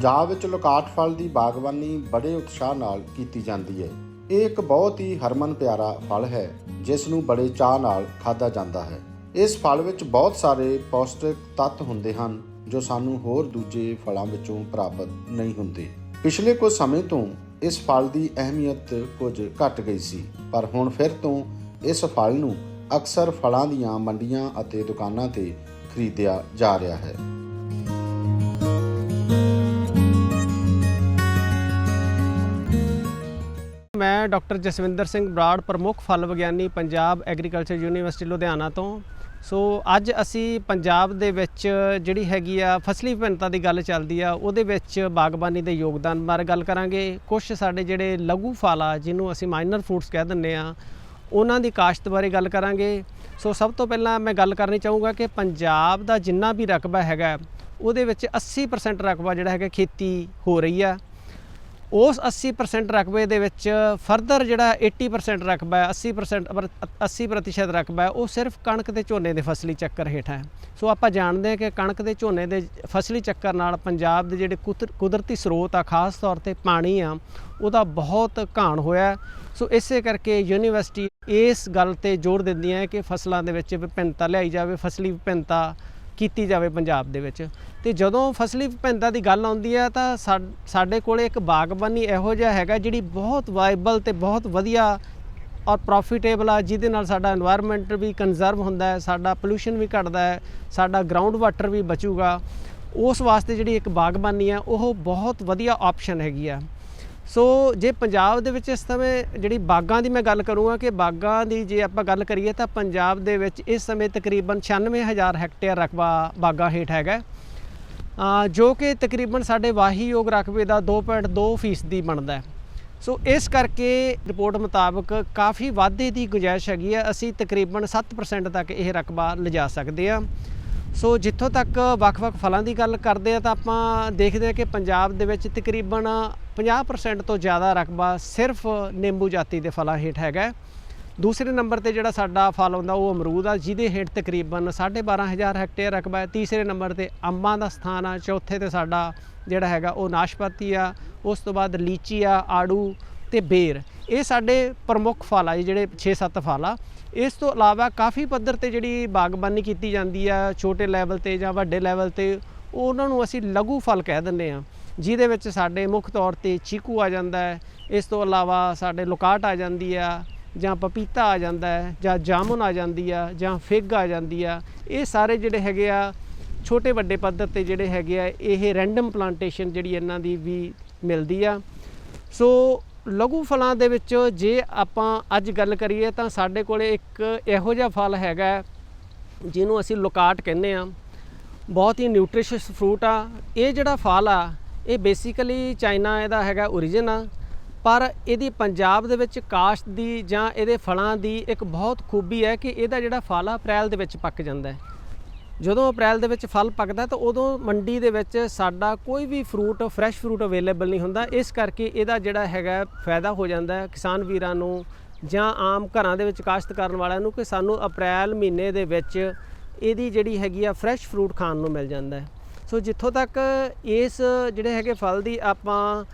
ਪੰਜਾਬ ਵਿੱਚ ਲੋਕਾਟ ਫਲ ਦੀ ਬਾਗਬਾਨੀ ਬੜੇ ਉਤਸ਼ਾਹ ਨਾਲ ਕੀਤੀ ਜਾਂਦੀ ਹੈ। ਇਹ ਇੱਕ ਬਹੁਤ ਹੀ ਹਰਮਨ ਪਿਆਰਾ ਫਲ ਹੈ, ਜਿਸ ਨੂੰ ਬੜੇ ਚਾਅ ਨਾਲ ਖਾਧਾ ਜਾਂਦਾ ਹੈ। ਇਸ ਫਲ ਵਿੱਚ ਬਹੁਤ ਸਾਰੇ ਪੌਸ਼ਟਿਕ ਤੱਤ ਹੁੰਦੇ ਹਨ, ਜੋ ਸਾਨੂੰ ਹੋਰ ਦੂਜੇ ਫਲਾਂ ਵਿੱਚੋਂ ਪ੍ਰਾਪਤ ਨਹੀਂ ਹੁੰਦੇ। ਪਿਛਲੇ ਕੁਝ ਸਮੇਂ ਤੋਂ ਇਸ ਫਲ ਦੀ ਅਹਿਮੀਅਤ ਕੁਝ ਘਟ ਗਈ ਸੀ, ਪਰ ਹੁਣ ਫਿਰ ਤੋਂ ਇਸ ਫਲ ਨੂੰ ਅਕਸਰ ਫਲਾਂ ਦੀਆਂ ਮੰਡੀਆਂ ਅਤੇ ਦੁਕਾਨਾਂ ਤੇ ਖਰੀਦਿਆ ਜਾ ਰਿਹਾ ਹੈ। ਮੈਂ ਡਾਕਟਰ ਜਸਵਿੰਦਰ ਸਿੰਘ ਬਰਾੜ, ਪ੍ਰਮੁੱਖ ਫਲ ਵਿਗਿਆਨੀ, ਪੰਜਾਬ ਐਗਰੀਕਲਚਰ ਯੂਨੀਵਰਸਿਟੀ ਲੁਧਿਆਣਾ ਤੋਂ। ਸੋ ਅੱਜ ਅਸੀਂ ਪੰਜਾਬ ਦੇ ਵਿੱਚ ਜਿਹੜੀ ਹੈਗੀ ਆ ਫਸਲੀ ਵਿਭਿੰਨਤਾ ਦੀ ਗੱਲ ਚੱਲਦੀ ਆ, ਉਹਦੇ ਵਿੱਚ ਬਾਗਬਾਨੀ ਦੇ ਯੋਗਦਾਨ ਬਾਰੇ ਗੱਲ ਕਰਾਂਗੇ। ਕੁਝ ਸਾਡੇ ਜਿਹੜੇ ਲਘੂ ਫਲ ਆ, ਜਿਹਨੂੰ ਅਸੀਂ ਮਾਈਨਰ ਫਰੂਟਸ ਕਹਿ ਦਿੰਦੇ ਆ, ਉਹਨਾਂ ਦੀ ਕਾਸ਼ਤ ਬਾਰੇ ਗੱਲ ਕਰਾਂਗੇ। ਸੋ ਸਭ ਤੋਂ ਪਹਿਲਾਂ ਮੈਂ ਗੱਲ ਕਰਨੀ ਚਾਹੂੰਗਾ ਕਿ ਪੰਜਾਬ ਦਾ ਜਿੰਨਾ ਵੀ ਰਕਬਾ ਹੈਗਾ, ਉਹਦੇ ਵਿੱਚ 80% ਰਕਬਾ ਜਿਹੜਾ ਹੈਗਾ ਖੇਤੀ ਹੋ ਰਹੀ ਆ। ਉਸ 80% ਰਕਬੇ ਦੇ ਵਿੱਚ ਫਰਦਰ ਜਿਹੜਾ 80% ਰਕਬਾ ਹੈ 80% ਪਰ 80% ਰਕਬਾ ਹੈ, ਉਹ ਸਿਰਫ ਕਣਕ ਤੇ ਝੋਨੇ ਦੇ ਫਸਲੀ ਚੱਕਰ ਹੇਠ ਹੈ। ਸੋ ਆਪਾਂ ਜਾਣਦੇ ਹਾਂ ਕਿ ਕਣਕ ਤੇ ਝੋਨੇ ਦੇ ਫਸਲੀ ਚੱਕਰ ਨਾਲ ਪੰਜਾਬ ਦੇ ਜਿਹੜੇ ਕੁਦਰ- ਕੁਦਰਤੀ ਸਰੋਤ ਆ, ਖਾਸ ਤੌਰ ਤੇ ਪਾਣੀ ਆ, ਉਹਦਾ ਬਹੁਤ ਘਾਣ ਹੋਇਆ ਸੋ ਇਸੇ ਕਰਕੇ ਯੂਨੀਵਰਸਿਟੀ ਇਸ ਗੱਲ ਤੇ ਜ਼ੋਰ ਦਿੰਦੀ ਹੈ ਕਿ ਫਸਲਾਂ ਦੇ ਵਿੱਚ ਵਿਭਿੰਨਤਾ ਲਿਆਈ ਜਾਵੇ, ਫਸਲੀ ਵਿਭਿੰਨਤਾ ਕੀਤੀ ਜਾਵੇ ਪੰਜਾਬ ਦੇ ਵਿੱਚ। ਤੇ ਜਦੋਂ ਫਸਲੀ ਵਿਭਿੰਨਤਾ ਦੀ ਗੱਲ ਆਉਂਦੀ ਹੈ ਤਾਂ ਸਾਡੇ ਕੋਲੇ ਇੱਕ ਬਾਗਬਾਨੀ ਇਹੋ ਜਿਹਾ ਹੈਗਾ ਜਿਹੜੀ ਬਹੁਤ ਵਾਇਬਲ ਤੇ ਬਹੁਤ ਵਧੀਆ ਔਰ ਪ੍ਰੋਫਿਟੇਬਲ ਆ, ਜਿਹਦੇ ਨਾਲ ਸਾਡਾ এনवायरमेंट ਵੀ ਕੰਜ਼ਰਵ ਹੁੰਦਾ ਹੈ, ਸਾਡਾ ਪੋਲੂਸ਼ਨ ਵੀ ਘਟਦਾ ਹੈ, ਸਾਡਾ ਗਰਾਊਂਡ ਵਾਟਰ ਵੀ ਬਚੂਗਾ। ਉਸ ਵਾਸਤੇ ਜਿਹੜੀ ਇੱਕ ਬਾਗਬਾਨੀ ਆ, ਉਹ ਬਹੁਤ ਵਧੀਆ ਆਪਸ਼ਨ ਹੈਗੀ ਆ। ਸੋ ਜੇ ਪੰਜਾਬ ਦੇ ਵਿੱਚ ਇਸ ਸਮੇਂ ਜਿਹੜੀ ਬਾਗਾਂ ਦੀ ਮੈਂ ਗੱਲ ਕਰੂੰਗਾ ਕਿ ਬਾਗਾਂ ਦੀ ਜੇ ਆਪਾਂ ਗੱਲ ਕਰੀਏ ਤਾਂ ਪੰਜਾਬ ਦੇ ਵਿੱਚ ਇਸ ਸਮੇਂ ਤਕਰੀਬਨ 96000 ਹੈਕਟੇਅਰ ਰਕਬਾ ਬਾਗਾਂ ਹੇਠ ਹੈਗਾ ਜੋ ਕਿ ਤਕਰੀਬਨ ਸਾਡੇ ਵਾਹੀਯੋਗ ਰਕਬੇ ਦਾ 2.2 ਫੀਸਦੀ ਬਣਦਾ ਹੈ। ਸੋ ਇਸ ਕਰਕੇ ਰਿਪੋਰਟ ਮੁਤਾਬਕ ਕਾਫੀ ਵਾਧੇ ਦੀ ਗੁੰਜਾਇਸ਼ ਹੈਗੀ ਹੈ। ਅਸੀਂ ਤਕਰੀਬਨ 7% ਤੱਕ ਇਹ ਰਕਬਾ ਲਿਜਾ ਸਕਦੇ ਹਾਂ। ਸੋ ਜਿੱਥੋਂ ਤੱਕ ਵੱਖ-ਵੱਖ ਫਲਾਂ ਦੀ ਗੱਲ ਕਰਦੇ ਆ ਤਾਂ ਆਪਾਂ ਦੇਖਦੇ ਆ ਕਿ ਪੰਜਾਬ ਦੇ ਵਿੱਚ ਤਕਰੀਬਨ 50% ਤੋਂ ਜ਼ਿਆਦਾ ਰਕਬਾ ਸਿਰਫ ਨਿੰਬੂ ਜਾਤੀ ਦੇ ਫਲਾਂ ਹੇਠ ਹੈਗਾ ਦੂਸਰੇ ਨੰਬਰ ਤੇ ਜਿਹੜਾ ਸਾਡਾ ਫਲ ਆਉਂਦਾ ਉਹ ਅਮਰੂਦ ਆ, ਜਿਹਦੇ ਹੇਠ ਤਕਰੀਬਨ 12500 ਹੈਕਟੇਅਰ ਰਕਬਾ ਹੈ। ਤੀਸਰੇ ਨੰਬਰ ਤੇ ਅੰਬਾਂ ਦਾ ਸਥਾਨ ਆ, ਚੌਥੇ ਤੇ ਸਾਡਾ ਜਿਹੜਾ ਹੈਗਾ ਉਹ ਨਾਸ਼ਪਾਤੀ ਆ, ਉਸ ਤੋਂ ਬਾਅਦ ਲੀਚੀ ਆ, ਆੜੂ ਤੇ ਬੇਰ। ਇਹ ਸਾਡੇ ਪ੍ਰਮੁੱਖ ਫਲ ਆ ਜੀ ਜਿਹੜੇ 6-7 ਫਲ ਆ। ਇਸ ਤੋਂ ਇਲਾਵਾ ਕਾਫੀ ਪੱਧਰ ਤੇ ਜਿਹੜੀ ਬਾਗਬਾਨੀ ਕੀਤੀ ਜਾਂਦੀ ਆ, ਛੋਟੇ ਲੈਵਲ ਤੇ ਜਾਂ ਵੱਡੇ ਲੈਵਲ ਤੇ, ਉਹਨਾਂ ਨੂੰ ਅਸੀਂ ਲਘੂ ਫਲ ਕਹਿ ਦਿੰਦੇ ਆ। ਜਿਹਦੇ ਵਿੱਚ ਸਾਡੇ ਮੁੱਖ ਤੌਰ ਤੇ ਚੀਕੂ ਆ ਜਾਂਦਾ ਹੈ, ਇਸ ਤੋਂ ਇਲਾਵਾ ਸਾਡੇ ਲੋਕਾਟ ਆ ਜਾਂਦੀ ਆ, ਜਾਂ ਪਪੀਤਾ ਆ ਜਾਂਦਾ ਹੈ, ਜਾਂ ਜਾਮੁਨ ਆ ਜਾਂਦੀ ਆ, ਜਾਂ ਫਿਗ ਆ ਜਾਂਦੀ ਆ। ਇਹ ਸਾਰੇ ਜਿਹੜੇ ਹੈਗੇ ਆ, ਛੋਟੇ ਵੱਡੇ ਪੱਧਰ ਤੇ ਜਿਹੜੇ ਹੈਗੇ ਆ, ਇਹ ਰੈਂਡਮ ਪਲਾਂਟੇਸ਼ਨ ਜਿਹੜੀ ਇਹਨਾਂ ਦੀ ਵੀ ਮਿਲਦੀ ਆ। ਸੋ ਲਘੂ ਫਲਾਂ ਦੇ ਵਿੱਚ ਜੇ ਆਪਾਂ ਅੱਜ ਗੱਲ ਕਰੀਏ ਤਾਂ ਸਾਡੇ ਕੋਲੇ ਇੱਕ ਇਹੋ ਜਿਹਾ ਫਲ ਹੈਗਾ ਜਿਹਨੂੰ ਅਸੀਂ ਲੋਕਾਟ ਕਹਿੰਦੇ ਆ ਬਹੁਤ ਹੀ ਨਿਊਟ੍ਰੀਸ਼ੀਅਸ ਫਰੂਟ ਆ। ਇਹ ਜਿਹੜਾ ਫਲ ਆ, ਇਹ ਬੇਸਿਕਲੀ ਚਾਈਨਾ ਇਹਦਾ ਹੈਗਾ origin ਆ। ਪਰ ਇਹਦੀ ਪੰਜਾਬ ਦੇ ਵਿੱਚ ਕਾਸ਼ਤ ਦੀ ਜਾਂ ਇਹਦੇ ਫਲਾਂ ਦੀ ਇੱਕ ਬਹੁਤ ਖੂਬੀ ਹੈ ਕਿ ਇਹਦਾ ਜਿਹੜਾ ਫਲ ਆ, ਅਪ੍ਰੈਲ ਦੇ ਵਿੱਚ ਪੱਕ ਜਾਂਦਾ ਹੈ। ਜਦੋਂ ਅਪ੍ਰੈਲ ਦੇ ਵਿੱਚ ਫਲ ਪੱਕਦਾ ਤਾਂ ਉਦੋਂ ਮੰਡੀ ਦੇ ਵਿੱਚ ਸਾਡਾ ਕੋਈ ਵੀ ਫਰੂਟ ਫਰੈਸ਼ ਫਰੂਟ ਅਵੇਲੇਬਲ ਨਹੀਂ ਹੁੰਦਾ। ਇਸ ਕਰਕੇ ਇਹਦਾ ਜਿਹੜਾ ਹੈਗਾ ਫਾਇਦਾ ਹੋ ਜਾਂਦਾ ਕਿਸਾਨ ਵੀਰਾਂ ਨੂੰ ਜਾਂ ਆਮ ਘਰਾਂ ਦੇ ਵਿੱਚ ਕਾਸ਼ਤ ਕਰਨ ਵਾਲਿਆਂ ਨੂੰ ਕਿ ਸਾਨੂੰ ਅਪ੍ਰੈਲ ਮਹੀਨੇ ਦੇ ਵਿੱਚ ਇਹਦੀ ਜਿਹੜੀ ਹੈਗੀ ਆ ਫਰੈਸ਼ ਫਰੂਟ ਖਾਣ ਨੂੰ ਮਿਲ ਜਾਂਦਾ ਹੈ। ਸੋ ਜਿੱਥੋਂ ਤੱਕ ਇਸ ਜਿਹੜੇ ਹੈਗੇ ਫਲ ਦੀ ਆਪਾਂ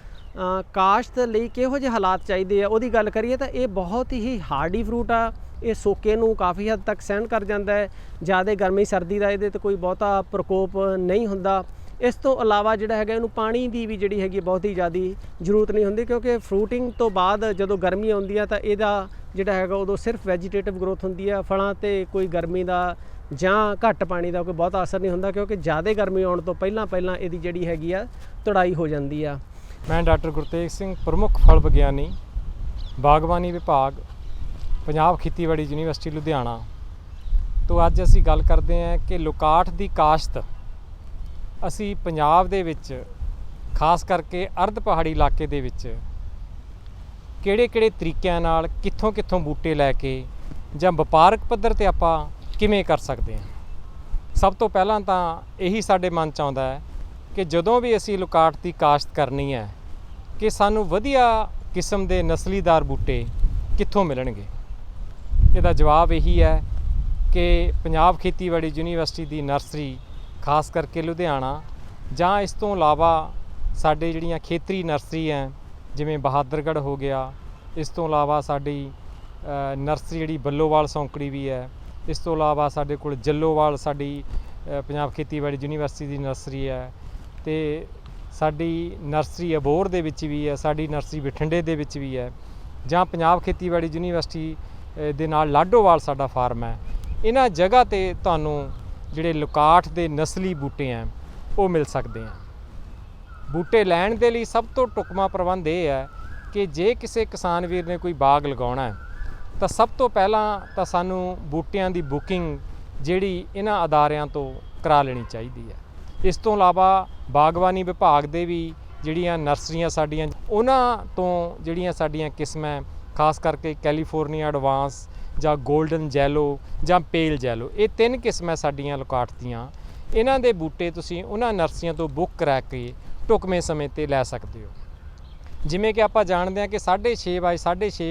ਕਾਸ਼ਤ ਲਈ ਕਿਹੋ ਜਿਹੇ ਹਾਲਾਤ ਚਾਹੀਦੇ ਆ ਉਹਦੀ ਗੱਲ ਕਰੀਏ ਤਾਂ ਇਹ ਬਹੁਤ ਹੀ ਹਾਰਡੀ ਫਰੂਟ ਆ। ਇਹ ਸੋਕੇ ਨੂੰ ਕਾਫੀ ਹੱਦ ਤੱਕ ਸਹਿਣ ਕਰ ਜਾਂਦਾ ਹੈ। ਜ਼ਿਆਦਾ ਗਰਮੀ ਸਰਦੀ ਦਾ ਇਹਦੇ ਤੇ ਕੋਈ ਬਹੁਤਾ ਪ੍ਰਕੋਪ ਨਹੀਂ ਹੁੰਦਾ। ਇਸ ਤੋਂ ਇਲਾਵਾ ਜਿਹੜਾ ਹੈਗਾ ਇਹਨੂੰ ਪਾਣੀ ਦੀ ਵੀ ਜਿਹੜੀ ਹੈਗੀ ਬਹੁਤ ਹੀ ਜ਼ਿਆਦੀ ਜ਼ਰੂਰਤ ਨਹੀਂ ਹੁੰਦੀ ਕਿਉਂਕਿ ਫਰੂਟਿੰਗ ਤੋਂ ਬਾਅਦ ਜਦੋਂ ਗਰਮੀ ਆਉਂਦੀ ਆ ਤਾਂ ਇਹਦਾ ਜਿਹੜਾ ਹੈਗਾ ਉਦੋਂ ਸਿਰਫ ਵੈਜੀਟੇਟਿਵ ਗਰੋਥ ਹੁੰਦੀ ਆ। ਫਲਾਂ ਤੇ ਕੋਈ ਗਰਮੀ ਦਾ ਜਾਂ ਘੱਟ ਪਾਣੀ ਦਾ ਕੋਈ ਬਹੁਤਾ ਅਸਰ ਨਹੀਂ ਹੁੰਦਾ ਕਿਉਂਕਿ ਜ਼ਿਆਦਾ ਗਰਮੀ ਆਉਣ ਤੋਂ ਪਹਿਲਾਂ ਪਹਿਲਾਂ ਇਹਦੀ ਜਿਹੜੀ ਹੈਗੀ ਆ ਤੜਾਈ ਹੋ ਜਾਂਦੀ ਆ। ਮੈਂ ਡਾਕਟਰ ਗੁਰਤੇਜ ਸਿੰਘ ਪ੍ਰਮੁੱਖ ਫਲ ਵਿਗਿਆਨੀ, ਬਾਗਬਾਨੀ ਵਿਭਾਗ ਪੰਜਾਬ ਖੇਤੀਬਾੜੀ ਯੂਨੀਵਰਸਿਟੀ ਲੁਧਿਆਣਾ ਤੋਂ ਅੱਜ ਅਸੀਂ ਗੱਲ ਕਰਦੇ ਹਾਂ ਕਿ ਲੋਕਾਟ ਦੀ ਕਾਸ਼ਤ ਅਸੀਂ ਪੰਜਾਬ ਦੇ ਵਿੱਚ, ਖਾਸ ਕਰਕੇ ਅਰਧ ਪਹਾੜੀ ਇਲਾਕੇ ਦੇ ਵਿੱਚ ਕਿਹੜੇ-ਕਿਹੜੇ ਤਰੀਕਿਆਂ ਨਾਲ, ਕਿੱਥੋਂ-ਕਿੱਥੋਂ ਬੂਟੇ ਲੈ ਕੇ ਜਾਂ ਵਪਾਰਕ ਪੱਧਰ ਤੇ ਆਪਾਂ ਕਿਵੇਂ ਕਰ ਸਕਦੇ ਹਾਂ? ਸਭ ਤੋਂ ਪਹਿਲਾਂ ਤਾਂ ਇਹੀ ਸਾਡੇ ਮਨ ਚ ਆਉਂਦਾ ਹੈ ਕਿ ਜਦੋਂ ਵੀ ਅਸੀਂ ਲੋਕਾਟ ਦੀ ਕਾਸ਼ਤ ਕਰਨੀ ਹੈ, ਕਿ ਸਾਨੂੰ ਵਧੀਆ ਕਿਸਮ ਦੇ ਨਸਲੀਦਾਰ ਬੂਟੇ ਕਿੱਥੋਂ ਮਿਲਣਗੇ? ਇਹਦਾ ਜਵਾਬ ਇਹੀ ਹੈ ਕਿ ਪੰਜਾਬ ਖੇਤੀਬਾੜੀ ਯੂਨੀਵਰਸਿਟੀ ਦੀ ਨਰਸਰੀ, ਖਾਸ ਕਰਕੇ ਲੁਧਿਆਣਾ, ਜਾਂ ਇਸ ਤੋਂ ਇਲਾਵਾ ਸਾਡੇ ਜਿਹੜੀਆਂ ਖੇਤਰੀ ਨਰਸਰੀ ਹੈ, ਜਿਵੇਂ ਬਹਾਦਰਗੜ੍ਹ ਹੋ ਗਿਆ, ਇਸ ਤੋਂ ਇਲਾਵਾ ਸਾਡੀ ਨਰਸਰੀ ਜਿਹੜੀ ਬੱਲੋਵਾਲ ਸੌਂਕੜੀ ਵੀ ਹੈ, ਇਸ ਤੋਂ ਇਲਾਵਾ ਸਾਡੇ ਕੋਲ ਜੱਲੋਵਾਲ ਸਾਡੀ ਪੰਜਾਬ ਖੇਤੀਬਾੜੀ ਯੂਨੀਵਰਸਿਟੀ ਦੀ ਨਰਸਰੀ ਹੈ, ਤੇ ਸਾਡੀ ਨਰਸਰੀ ਅਬੋਰ ਦੇ ਵਿੱਚ ਵੀ ਹੈ, ਸਾਡੀ ਨਰਸਰੀ ਬਠਿੰਡੇ ਦੇ ਵਿੱਚ ਵੀ ਹੈ, ਜਾਂ ਪੰਜਾਬ ਖੇਤੀਬਾੜੀ ਯੂਨੀਵਰਸਿਟੀ ਦੇ ਨਾਲ ਲਾਡੋਵਾਲ ਸਾਡਾ ਫਾਰਮ ਹੈ। ਇਹਨਾਂ ਜਗ੍ਹਾ ਤੇ ਤੁਹਾਨੂੰ ਜਿਹੜੇ ਲੁਕਾਠ ਦੇ ਨਸਲੀ ਬੂਟੇ ਹੈ, ਉਹ ਮਿਲ ਸਕਦੇ ਆ ਬੂਟੇ ਲੈਣ ਦੇ ਲਈ ਸਭ ਤੋਂ ਟੁਕਮਾ ਪ੍ਰਬੰਧ ਇਹ ਹੈ ਕਿ ਜੇ ਕਿਸੇ ਕਿਸਾਨ ਵੀਰ ਨੇ ਕੋਈ ਬਾਗ ਲਗਾਉਣਾ ਹੈ, ਤਾਂ ਸਭ ਤੋਂ ਪਹਿਲਾਂ ਤਾਂ ਸਾਨੂੰ ਬੂਟਿਆਂ ਦੀ ਬੁਕਿੰਗ ਜਿਹੜੀ ਇਹਨਾਂ ਅਦਾਰਿਆਂ ਤੋਂ ਕਰਾ ਲੈਣੀ ਚਾਹੀਦੀ ਹੈ। ਇਸ ਤੋਂ ਇਲਾਵਾ ਬਾਗਬਾਨੀ ਵਿਭਾਗ ਦੇ ਵੀ ਜਿਹੜੀਆਂ ਨਰਸਰੀਆਂ ਸਾਡੀਆਂ, ਉਹਨਾਂ ਤੋਂ ਜਿਹੜੀਆਂ ਸਾਡੀਆਂ ਕਿਸਮਾਂ ਖਾਸ ਕਰਕੇ ਕੈਲੀਫੋਰਨੀਆ ਐਡਵਾਂਸ ਜਾਂ 골ਡਨ ਜੈਲੋ ਜਾਂ ਪੇਲ ਜੈਲੋ। ਇਹ ਤਿੰਨ ਕਿਸਮਾਂ ਸਾਡੀਆਂ ਲੁਕਾਟ ਦੀਆਂ ਇਹਨਾਂ ਦੇ ਬੂਟੇ ਤੁਸੀਂ ਉਹਨਾਂ ਨਰਸਰੀਆਂ ਤੋਂ ਬੁੱਕ ਕਰਾ ਕੇ ਢੁਕਵੇਂ ਸਮੇਂ ਤੇ ਲੈ ਸਕਦੇ ਹੋ। ਜਿਵੇਂ ਕਿ ਆਪਾਂ ਜਾਣਦੇ ਹਾਂ ਕਿ 6.5 ਬਾਈ 6.5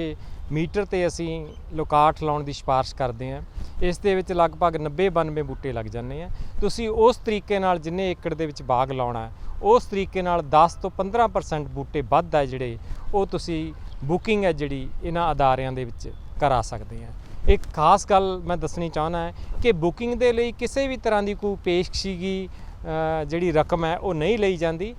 ਮੀਟਰ ਤੇ ਅਸੀਂ ਲੋਕਾਠ ਲਾਉਣ ਦੀ ਸਿਫਾਰਿਸ਼ ਕਰਦੇ ਹਾਂ। ਇਸ ਦੇ ਵਿੱਚ ਲਗਭਗ 90 92 ਬੂਟੇ ਲੱਗ ਜਾਂਦੇ ਆ। ਤੁਸੀਂ ਉਸ ਤਰੀਕੇ ਨਾਲ ਜਿੰਨੇ ਏਕੜ ਦੇ ਵਿੱਚ ਬਾਗ ਲਾਉਣਾ, ਉਸ ਤਰੀਕੇ ਨਾਲ 10 ਤੋਂ 15% ਬੂਟੇ ਵੱਧ ਹੈ ਜਿਹੜੇ, ਉਹ ਤੁਸੀਂ ਬੁਕਿੰਗ ਹੈ ਜਿਹੜੀ ਇਹਨਾਂ ਅਦਾਰਿਆਂ ਦੇ ਵਿੱਚ ਕਰਾ ਸਕਦੇ ਆ ਇੱਕ ਖਾਸ ਗੱਲ ਮੈਂ ਦੱਸਣੀ ਚਾਹੁੰਦਾ ਹੈ ਕਿ ਬੁਕਿੰਗ ਦੇ ਲਈ ਕਿਸੇ ਵੀ ਤਰ੍ਹਾਂ ਦੀ ਕੋਈ ਪੇਸ਼ਕਸ਼ੀਗੀ ਜਿਹੜੀ ਰਕਮ ਹੈ ਉਹ ਨਹੀਂ ਲਈ ਜਾਂਦੀ।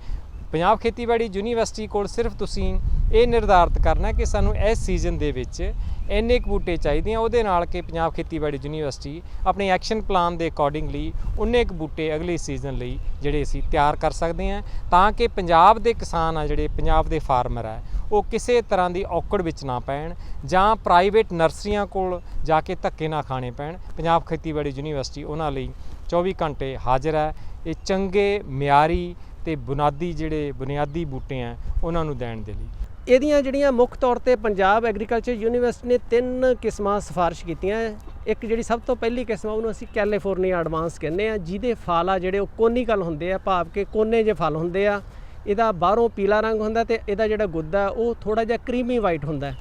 ਪੰਜਾਬ ਖੇਤੀਬਾੜੀ ਯੂਨੀਵਰਸਿਟੀ ਕੋਲ ਸਿਰਫ ਤੁਸੀਂ ਇਹ ਨਿਰਧਾਰਤ ਕਰਨਾ ਕਿ ਸਾਨੂੰ ਇਸ ਸੀਜ਼ਨ ਦੇ ਵਿੱਚ ਇੰਨੇ ਕੁ ਬੂਟੇ ਚਾਹੀਦੇ ਆ, ਉਹਦੇ ਨਾਲ ਕਿ ਪੰਜਾਬ ਖੇਤੀਬਾੜੀ ਯੂਨੀਵਰਸਿਟੀ ਆਪਣੇ ਐਕਸ਼ਨ ਪਲਾਨ ਦੇ ਅਕੋਰਡਿੰਗਲੀ ਉਨੇ ਕੁ ਬੂਟੇ ਅਗਲੇ ਸੀਜ਼ਨ ਲਈ ਜਿਹੜੇ ਅਸੀਂ ਤਿਆਰ ਕਰ ਸਕਦੇ ਹਾਂ ਤਾਂ ਕਿ ਪੰਜਾਬ ਦੇ ਕਿਸਾਨ ਆ ਜਿਹੜੇ ਪੰਜਾਬ ਦੇ ਫਾਰਮਰ ਆ, ਉਹ ਕਿਸੇ ਤਰ੍ਹਾਂ ਦੀ ਔਕੜ ਵਿੱਚ ਨਾ ਪੈਣ ਜਾਂ ਪ੍ਰਾਈਵੇਟ ਨਰਸਰੀਆਂ ਕੋਲ ਜਾ ਕੇ ਧੱਕੇ ਨਾ ਖਾਣੇ ਪੈਣ। ਪੰਜਾਬ ਖੇਤੀਬਾੜੀ ਯੂਨੀਵਰਸਿਟੀ ਉਹਨਾਂ ਲਈ 24 ਘੰਟੇ ਹਾਜ਼ਰ ਹੈ ਇਹ ਚੰਗੇ ਮਿਆਰੀ ਤੇ ਬੁਨਿਆਦੀ ਜਿਹੜੇ ਬੁਨਿਆਦੀ ਬੂਟੇ ਆ, ਉਹਨਾਂ ਨੂੰ ਦੇਣ ਦੇ ਲਈ। ਇਹਦੀਆਂ ਜਿਹੜੀਆਂ ਮੁੱਖ ਤੌਰ ਤੇ ਪੰਜਾਬ ਐਗਰੀਕਲਚਰ ਯੂਨੀਵਰਸਿਟੀ ਨੇ ਤਿੰਨ ਕਿਸਮਾਂ ਸਿਫਾਰਿਸ਼ ਕੀਤੀਆਂ ਇੱਕ ਜਿਹੜੀ ਸਭ ਤੋਂ ਪਹਿਲੀ ਕਿਸਮ ਆ, ਉਹਨੂੰ ਅਸੀਂ ਕੈਲੀਫੋਰਨੀਆ ਐਡਵਾਂਸ ਕਹਿੰਦੇ ਆ, ਜਿਹਦੇ ਫਲ ਆ ਜਿਹੜੇ ਉਹ ਕੋਨੀਕਲ ਹੁੰਦੇ ਆ, ਭਾਵ ਕਿ ਕੋਨੇ ਜੇ ਫਲ ਹੁੰਦੇ ਆ। ਇਹਦਾ ਬਾਹਰੋਂ ਪੀਲਾ ਰੰਗ ਹੁੰਦਾ ਤੇ ਇਹਦਾ ਜਿਹੜਾ ਗੁੱਦਾ ਉਹ ਥੋੜਾ ਜਿਹਾ ਕਰੀਮੀ ਵਾਈਟ ਹੁੰਦਾ